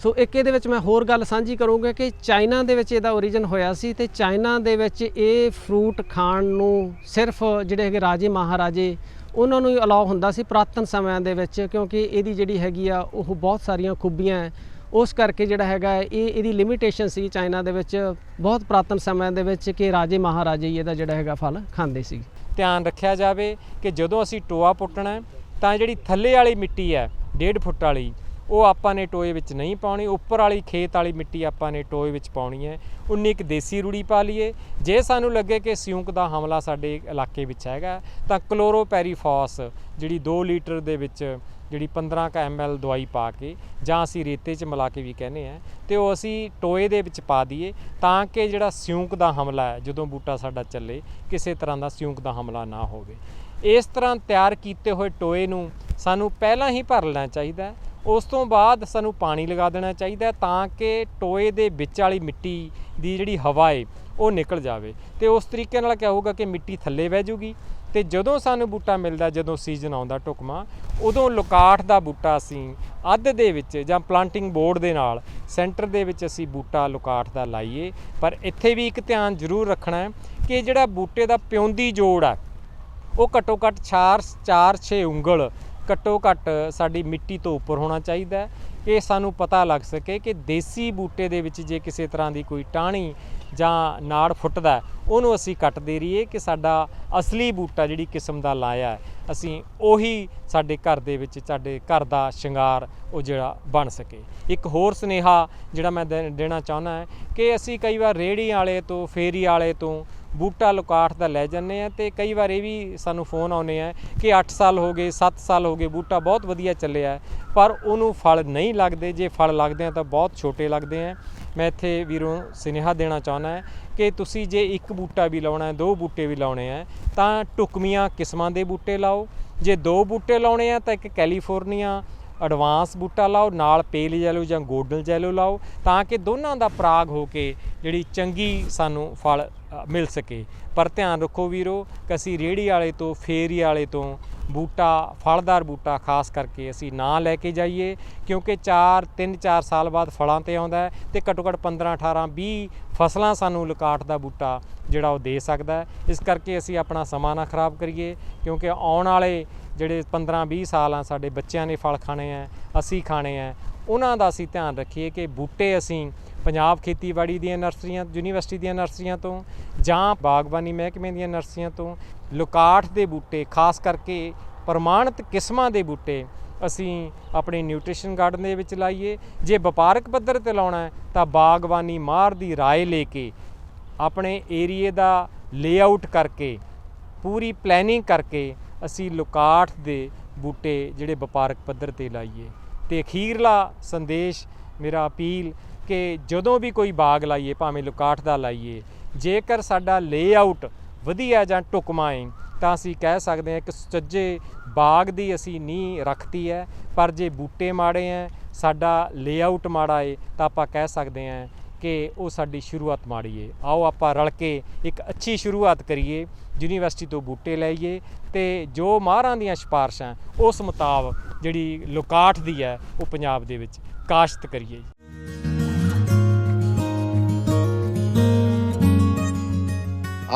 ਸੋ ਇੱਕ ਇਹਦੇ ਵਿੱਚ ਮੈਂ ਹੋਰ ਗੱਲ ਸਾਂਝੀ ਕਰੂੰਗਾ ਕਿ ਚਾਈਨਾ ਦੇ ਵਿੱਚ ਇਹਦਾ origin ਹੋਇਆ ਸੀ ਤੇ ਚਾਈਨਾ ਦੇ ਵਿੱਚ ਇਹ ਫਰੂਟ ਖਾਣ ਨੂੰ ਸਿਰਫ ਜਿਹੜੇ ਹੈਗੇ ਰਾਜੇ ਮਹਾਰਾਜੇ, ਉਹਨਾਂ ਨੂੰ ਹੀ ਅਲਾਉ ਹੁੰਦਾ ਸੀ ਪੁਰਾਤਨ ਸਮਿਆਂ ਦੇ ਵਿੱਚ ਕਿਉਂਕਿ ਇਹਦੀ ਜਿਹੜੀ ਹੈਗੀ ਆ ਉਹ ਬਹੁਤ ਸਾਰੀਆਂ ਖੂਬੀਆਂ ਹੈ। ਉਸ ਕਰਕੇ ਜਿਹੜਾ ਹੈਗਾ ਇਹ ਇਹਦੀ ਲਿਮਿਟੇਸ਼ਨ ਸੀ ਚਾਈਨਾ ਦੇ ਵਿੱਚ, ਬਹੁਤ ਪੁਰਾਤਨ ਸਮਿਆਂ ਦੇ ਵਿੱਚ ਕਿ ਰਾਜੇ ਮਹਾਰਾਜੇ ਇਹਦਾ ਜਿਹੜਾ ਹੈਗਾ ਫਲ ਖਾਂਦੇ ਸੀ। ਧਿਆਨ ਰੱਖਿਆ ਜਾਵੇ ਕਿ ਜਦੋਂ ਅਸੀਂ ਟੋਆ ਪੁੱਟਣਾ ਤਾਂ ਜਿਹੜੀ ਥੱਲੇ ਵਾਲੀ ਮਿੱਟੀ ਹੈ 1.5 ਫੁੱਟ ਵਾਲੀ, ਉਹ ਆਪਾਂ ਨੇ ਟੋਏ ਵਿੱਚ ਨਹੀਂ ਪਾਉਣੀ, ਉੱਪਰ ਵਾਲੀ ਖੇਤ ਵਾਲੀ ਮਿੱਟੀ ਆਪਾਂ ਨੇ ਟੋਏ ਵਿੱਚ ਪਾਉਣੀ ਹੈ। ਉਨੀ ਇੱਕ ਦੇਸੀ ਰੂੜੀ ਪਾ ਲਈਏ। ਜੇ ਸਾਨੂੰ ਲੱਗੇ ਕਿ ਸਿਉਂਕ ਦਾ ਹਮਲਾ ਸਾਡੇ ਇਲਾਕੇ ਵਿੱਚ ਹੈਗਾ, ਤਾਂ ਕਲੋਰੋਪੈਰੀਫੋਸ, ਜਿਹੜੀ 2 ਲੀਟਰ ਦੇ ਵਿੱਚ ਜਿਹੜੀ 15 ਕ ਐਮਐਲ ਦਵਾਈ ਪਾ ਕੇ ਜਾਂ ਅਸੀਂ ਰੇਤੇ 'ਚ ਮਿਲਾ ਕੇ ਵੀ ਕਹਿੰਦੇ ਆ, ਤੇ ਉਹ ਅਸੀਂ ਟੋਏ ਦੇ ਵਿੱਚ ਪਾ ਦਈਏ ਤਾਂ ਕਿ ਜਿਹੜਾ ਸਿਉਂਕ ਦਾ ਹਮਲਾ ਹੈ, ਜਦੋਂ ਬੂਟਾ ਸਾਡਾ ਚੱਲੇ, ਕਿਸੇ ਤਰ੍ਹਾਂ ਦਾ ਸਿਉਂਕ ਦਾ ਹਮਲਾ ਨਾ ਹੋਵੇ। ਇਸ ਤਰ੍ਹਾਂ ਤਿਆਰ ਕੀਤੇ ਹੋਏ ਟੋਏ ਨੂੰ ਸਾਨੂੰ ਪਹਿਲਾਂ ਹੀ ਭਰ ਲੈਣਾ ਚਾਹੀਦਾ ਉਸ ਤੋਂ ਬਾਅਦ ਸਾਨੂੰ ਪਾਣੀ ਲਗਾ ਦੇਣਾ ਚਾਹੀਦਾ ਤਾਂ ਕਿ ਟੋਏ ਦੇ ਵਿੱਚ ਵਾਲੀ ਮਿੱਟੀ ਦੀ ਜਿਹੜੀ ਹਵਾ ਏ ਉਹ ਨਿਕਲ ਜਾਵੇ। ਤੇ ਉਸ ਤਰੀਕੇ ਨਾਲ ਕਿਆ ਹੋਊਗਾ ਕਿ ਮਿੱਟੀ ਥੱਲੇ ਬਹਿ ਜੂਗੀ। ਤੇ ਜਦੋਂ ਸਾਨੂੰ ਬੂਟਾ ਮਿਲਦਾ, ਜਦੋਂ ਸੀਜ਼ਨ ਆਉਂਦਾ ਟੁਕਮਾ ਉਦੋਂ ਲੁਕਾਟ ਦਾ ਬੂਟਾ ਅਸੀਂ ਅੱਧ ਦੇ ਵਿੱਚ ਜਾਂ ਪਲਾਂਟਿੰਗ ਬੋਰਡ ਦੇ ਨਾਲ ਸੈਂਟਰ ਦੇ ਵਿੱਚ ਅਸੀਂ ਬੂਟਾ ਲੁਕਾਟ ਦਾ ਲਾਈਏ। ਪਰ ਇੱਥੇ ਵੀ ਇੱਕ ਧਿਆਨ ਜ਼ਰੂਰ ਰੱਖਣਾ ਹੈ ਕਿ ਜਿਹੜਾ ਬੂਟੇ ਦਾ ਪਿਉਂਦੀ ਜੋੜ ਆ ਉਹ ਘੱਟੋ ਘੱਟ 4 4 6 ਉਂਗਲ ਘੱਟੋ ਘੱਟ ਸਾਡੀ ਮਿੱਟੀ ਤੋਂ ਉੱਪਰ ਹੋਣਾ ਚਾਹੀਦਾ ਹੈ। ਕਿ ਸਾਨੂੰ ਪਤਾ ਲੱਗ ਸਕੇ ਕਿ ਦੇਸੀ ਬੂਟੇ ਦੇ ਵਿੱਚ ਜੇ ਕਿਸੇ ਤਰ੍ਹਾਂ ਦੀ ਕੋਈ ਟਾਹਣੀ ਜਾਂ ਨਾੜ ਫੁੱਟਦਾ ਉਹਨੂੰ ਅਸੀਂ ਕੱਟਦੇ ਰਹੀਏ ਕਿ ਸਾਡਾ ਅਸਲੀ ਬੂਟਾ ਜਿਹੜੀ ਕਿਸਮ ਦਾ ਲਾਇਆ ਅਸੀਂ ਉਹੀ ਸਾਡੇ ਘਰ ਦੇ ਵਿੱਚ, ਸਾਡੇ ਘਰ ਦਾ ਸ਼ਿੰਗਾਰ ਉਹ ਜਿਹੜਾ ਬਣ ਸਕੇ। ਇੱਕ ਹੋਰ ਸੁਨੇਹਾ ਜਿਹੜਾ ਮੈਂ ਦੇ- ਦੇਣਾ ਚਾਹੁੰਦਾ ਹੈ ਕਿ ਅਸੀਂ ਕਈ ਵਾਰ ਰੇਹੜੀ ਵਾਲੇ ਤੋਂ, ਫੇਰੀ ਵਾਲੇ ਤੋਂ ਬੂਟਾ ਲੁਕਾਠ ਦਾ ਲੈ ਜਾਂਦੇ ਆ ਤੇ ਕਈ ਵਾਰ ਇਹ ਵੀ ਸਾਨੂੰ ਫੋਨ ਆਉਨੇ ਆ ਕਿ 8 ਸਾਲ ਹੋ ਗਏ 7 ਸਾਲ ਹੋ ਗਏ ਬੂਟਾ ਬਹੁਤ ਵਧੀਆ ਚੱਲਿਆ ਪਰ ਉਹਨੂੰ ਫਲ ਨਹੀਂ ਲੱਗਦੇ। ਜੇ ਫਲ ਲੱਗਦੇ ਆ ਤਾਂ ਬਹੁਤ ਛੋਟੇ ਲੱਗਦੇ ਆ। ਮੈਂ ਇੱਥੇ ਵੀਰੋਂ ਸੁਨੇਹਾ ਦੇਣਾ ਚਾਹੁੰਦਾ ਹੈ ਕਿ ਤੁਸੀਂ ਜੇ ਇੱਕ ਬੂਟਾ ਵੀ ਲਾਉਣਾ ਹੈ, ਦੋ ਬੂਟੇ ਵੀ ਲਾਉਣੇ ਹੈ, ਤਾਂ ਟੁਕਮੀਆਂ ਕਿਸਮਾਂ ਦੇ ਬੂਟੇ ਲਾਓ। ਜੇ ਦੋ ਬੂਟੇ ਲਾਉਣੇ ਆ, ਤਾਂ ਇੱਕ ਕੈਲੀਫੋਰਨੀਆ ਐਡਵਾਂਸ ਬੂਟਾ ਲਾਓ, ਨਾਲ ਪੇਲ ਜੈਲੋ ਜਾਂ ਗੋਡਲ ਜੈਲੋ ਲਾਓ, ਤਾਂ ਕਿ ਦੋਨਾਂ ਦਾ ਪ੍ਰਾਗ ਹੋ ਕੇ ਜਿਹੜੀ ਚੰਗੀ ਸਾਨੂੰ ਫਲ ਮਿਲ ਸਕੇ। ਪਰ ਧਿਆਨ ਰੱਖੋ ਵੀਰੋ ਕਿ ਅਸੀਂ ਰੇੜੀ ਵਾਲੇ ਤੋਂ, ਫੇਰੀ ਵਾਲੇ ਤੋਂ ਬੂਟਾ, ਫਲਦਾਰ ਬੂਟਾ ਖਾਸ ਕਰਕੇ ਅਸੀਂ ਨਾ ਲੈ ਕੇ ਜਾਈਏ, ਕਿਉਂਕਿ 4 3 4 ਸਾਲ ਬਾਅਦ ਫਲਾਂ ਤੇ ਆਉਂਦਾ ਹੈ ਤੇ ਘੱਟੋ ਘੱਟ 15 18 20 ਫਸਲਾਂ ਸਾਨੂੰ ਲਕਾਟ ਦਾ ਬੂਟਾ ਜਿਹੜਾ ਉਹ ਦੇ ਸਕਦਾ ਇਸ ਕਰਕੇ ਅਸੀਂ ਆਪਣਾ ਸਮਾਂ ਨਾ ਖਰਾਬ ਕਰੀਏ, ਕਿਉਂਕਿ ਆਉਣ ਵਾਲੇ ਜਿਹੜੇ 15 20 ਸਾਲ ਆ ਸਾਡੇ ਬੱਚਿਆਂ ਨੇ ਫਲ ਖਾਣੇ ਆ ਅਸੀਂ ਖਾਣੇ ਆ ਉਹਨਾਂ ਦਾ ਅਸੀਂ ਧਿਆਨ ਰੱਖੀਏ ਕਿ ਬੂਟੇ ਅਸੀਂ ਪੰਜਾਬ ਖੇਤੀਬਾੜੀ ਦੀਆਂ ਨਰਸਰੀਆਂ ਯੂਨੀਵਰਸਿਟੀ ਦੀਆਂ ਨਰਸਰੀਆਂ ਤੋਂ ਜਾਂ ਬਾਗਬਾਨੀ ਮਹਿਕਮੇ ਦੀਆਂ ਨਰਸਰੀਆਂ ਤੋਂ ਲੁਕਾਟ ਦੇ ਬੂਟੇ ਖਾਸ ਕਰਕੇ ਪ੍ਰਮਾਣਿਤ ਕਿਸਮਾਂ ਦੇ ਬੂਟੇ ਅਸੀਂ ਆਪਣੇ ਨਿਊਟ੍ਰੀਸ਼ਨ ਗਾਰਡਨ ਦੇ ਵਿੱਚ ਲਾਈਏ ਜੇ ਵਪਾਰਕ ਪੱਧਰ ਤੇ ਲਾਉਣਾ ਹੈ ਤਾਂ ਬਾਗਬਾਨੀ ਮਾਹਰ ਦੀ رائے ਲੈ ਕੇ ਆਪਣੇ ਏਰੀਏ ਦਾ ਲੇਆਊਟ ਕਰਕੇ ਪੂਰੀ ਪਲੈਨਿੰਗ ਕਰਕੇ ਅਸੀਂ ਲੁਕਾਟ ਦੇ ਬੂਟੇ ਜਿਹੜੇ ਵਪਾਰਕ ਪੱਧਰ ਤੇ ਲਾਈਏ। ਤੇ ਅਖੀਰਲਾ ਸੰਦੇਸ਼, ਮੇਰਾ ਅਪੀਲ ਕਿ ਜਦੋਂ ਵੀ ਕੋਈ ਬਾਗ ਲਾਈਏ, ਭਾਵੇਂ ਲੁਕਾਟ ਦਾ ਲਾਈਏ, ਜੇਕਰ ਸਾਡਾ ਲੇਆਊਟ ਵਧੀਆ ਜਾਂ ਢੁਕਵਾਂ ਹੈ ਤਾਂ ਅਸੀਂ ਕਹਿ ਸਕਦੇ ਹਾਂ ਕਿ ਸੁਚੱਜੇ ਬਾਗ ਦੀ ਅਸੀਂ ਨੀਂਹ ਰੱਖਤੀ ਹੈ, ਪਰ ਜੇ ਬੂਟੇ ਮਾੜੇ ਹੈ ਸਾਡਾ ਲੇਆਊਟ ਮਾੜਾ ਹੈ ਤਾਂ ਆਪਾਂ ਕਹਿ ਸਕਦੇ ਹਾਂ ਕਿ ਉਹ ਸਾਡੀ ਸ਼ੁਰੂਆਤ ਮਾੜੀ ਹੈ ਆਓ ਆਪਾਂ ਰਲ ਕੇ ਇੱਕ ਅੱਛੀ ਸ਼ੁਰੂਆਤ ਕਰੀਏ। ਯੂਨੀਵਰਸਿਟੀ ਤੋਂ ਬੂਟੇ ਲਈਏ ਤੇ ਜੋ ਮਾਹਰਾਂ ਦੀਆਂ ਸਿਫਾਰਸ਼ਾਂ, ਉਸ ਮੁਤਾਬਕ ਜਿਹੜੀ ਲੁਕਾਟ ਦੀ ਹੈ, ਉਹ ਪੰਜਾਬ ਦੇ ਵਿੱਚ ਕਾਸ਼ਤ ਕਰੀਏ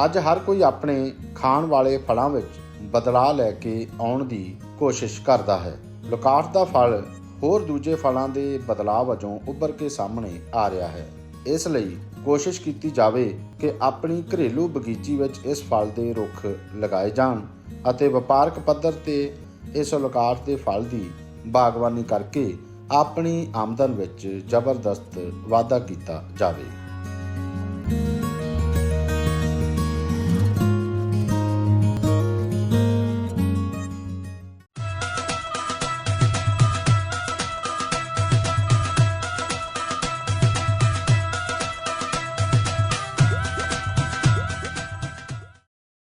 ਅੱਜ ਹਰ ਕੋਈ ਆਪਣੇ ਖਾਣ ਵਾਲੇ ਫਲਾਂ ਵਿੱਚ ਬਦਲਾਅ ਲੈ ਕੇ ਆਉਣ ਦੀ ਕੋਸ਼ਿਸ਼ ਕਰਦਾ ਹੈ। ਲੋਕਾਟ ਦਾ ਫਲ ਹੋਰ ਦੂਜੇ ਫਲਾਂ ਦੇ ਬਦਲਾਅ ਵਜੋਂ ਉੱਭਰ ਕੇ ਸਾਹਮਣੇ ਆ ਰਿਹਾ ਹੈ। ਇਸ ਲਈ ਕੋਸ਼ਿਸ਼ ਕੀਤੀ ਜਾਵੇ ਕਿ ਆਪਣੀ ਘਰੇਲੂ ਬਗੀਚੀ ਵਿੱਚ ਇਸ ਫਲ ਦੇ ਰੁੱਖ ਲਗਾਏ ਜਾਣ ਅਤੇ ਵਪਾਰਕ ਪੱਧਰ ਤੇ ਇਸ ਲੋਕਾਟ ਦੇ ਫਲ ਦੀ ਬਾਗਬਾਨੀ ਕਰਕੇ ਆਪਣੀ ਆਮਦਨ ਵਿੱਚ ਜ਼ਬਰਦਸਤ ਵਾਧਾ ਕੀਤਾ ਜਾਵੇ।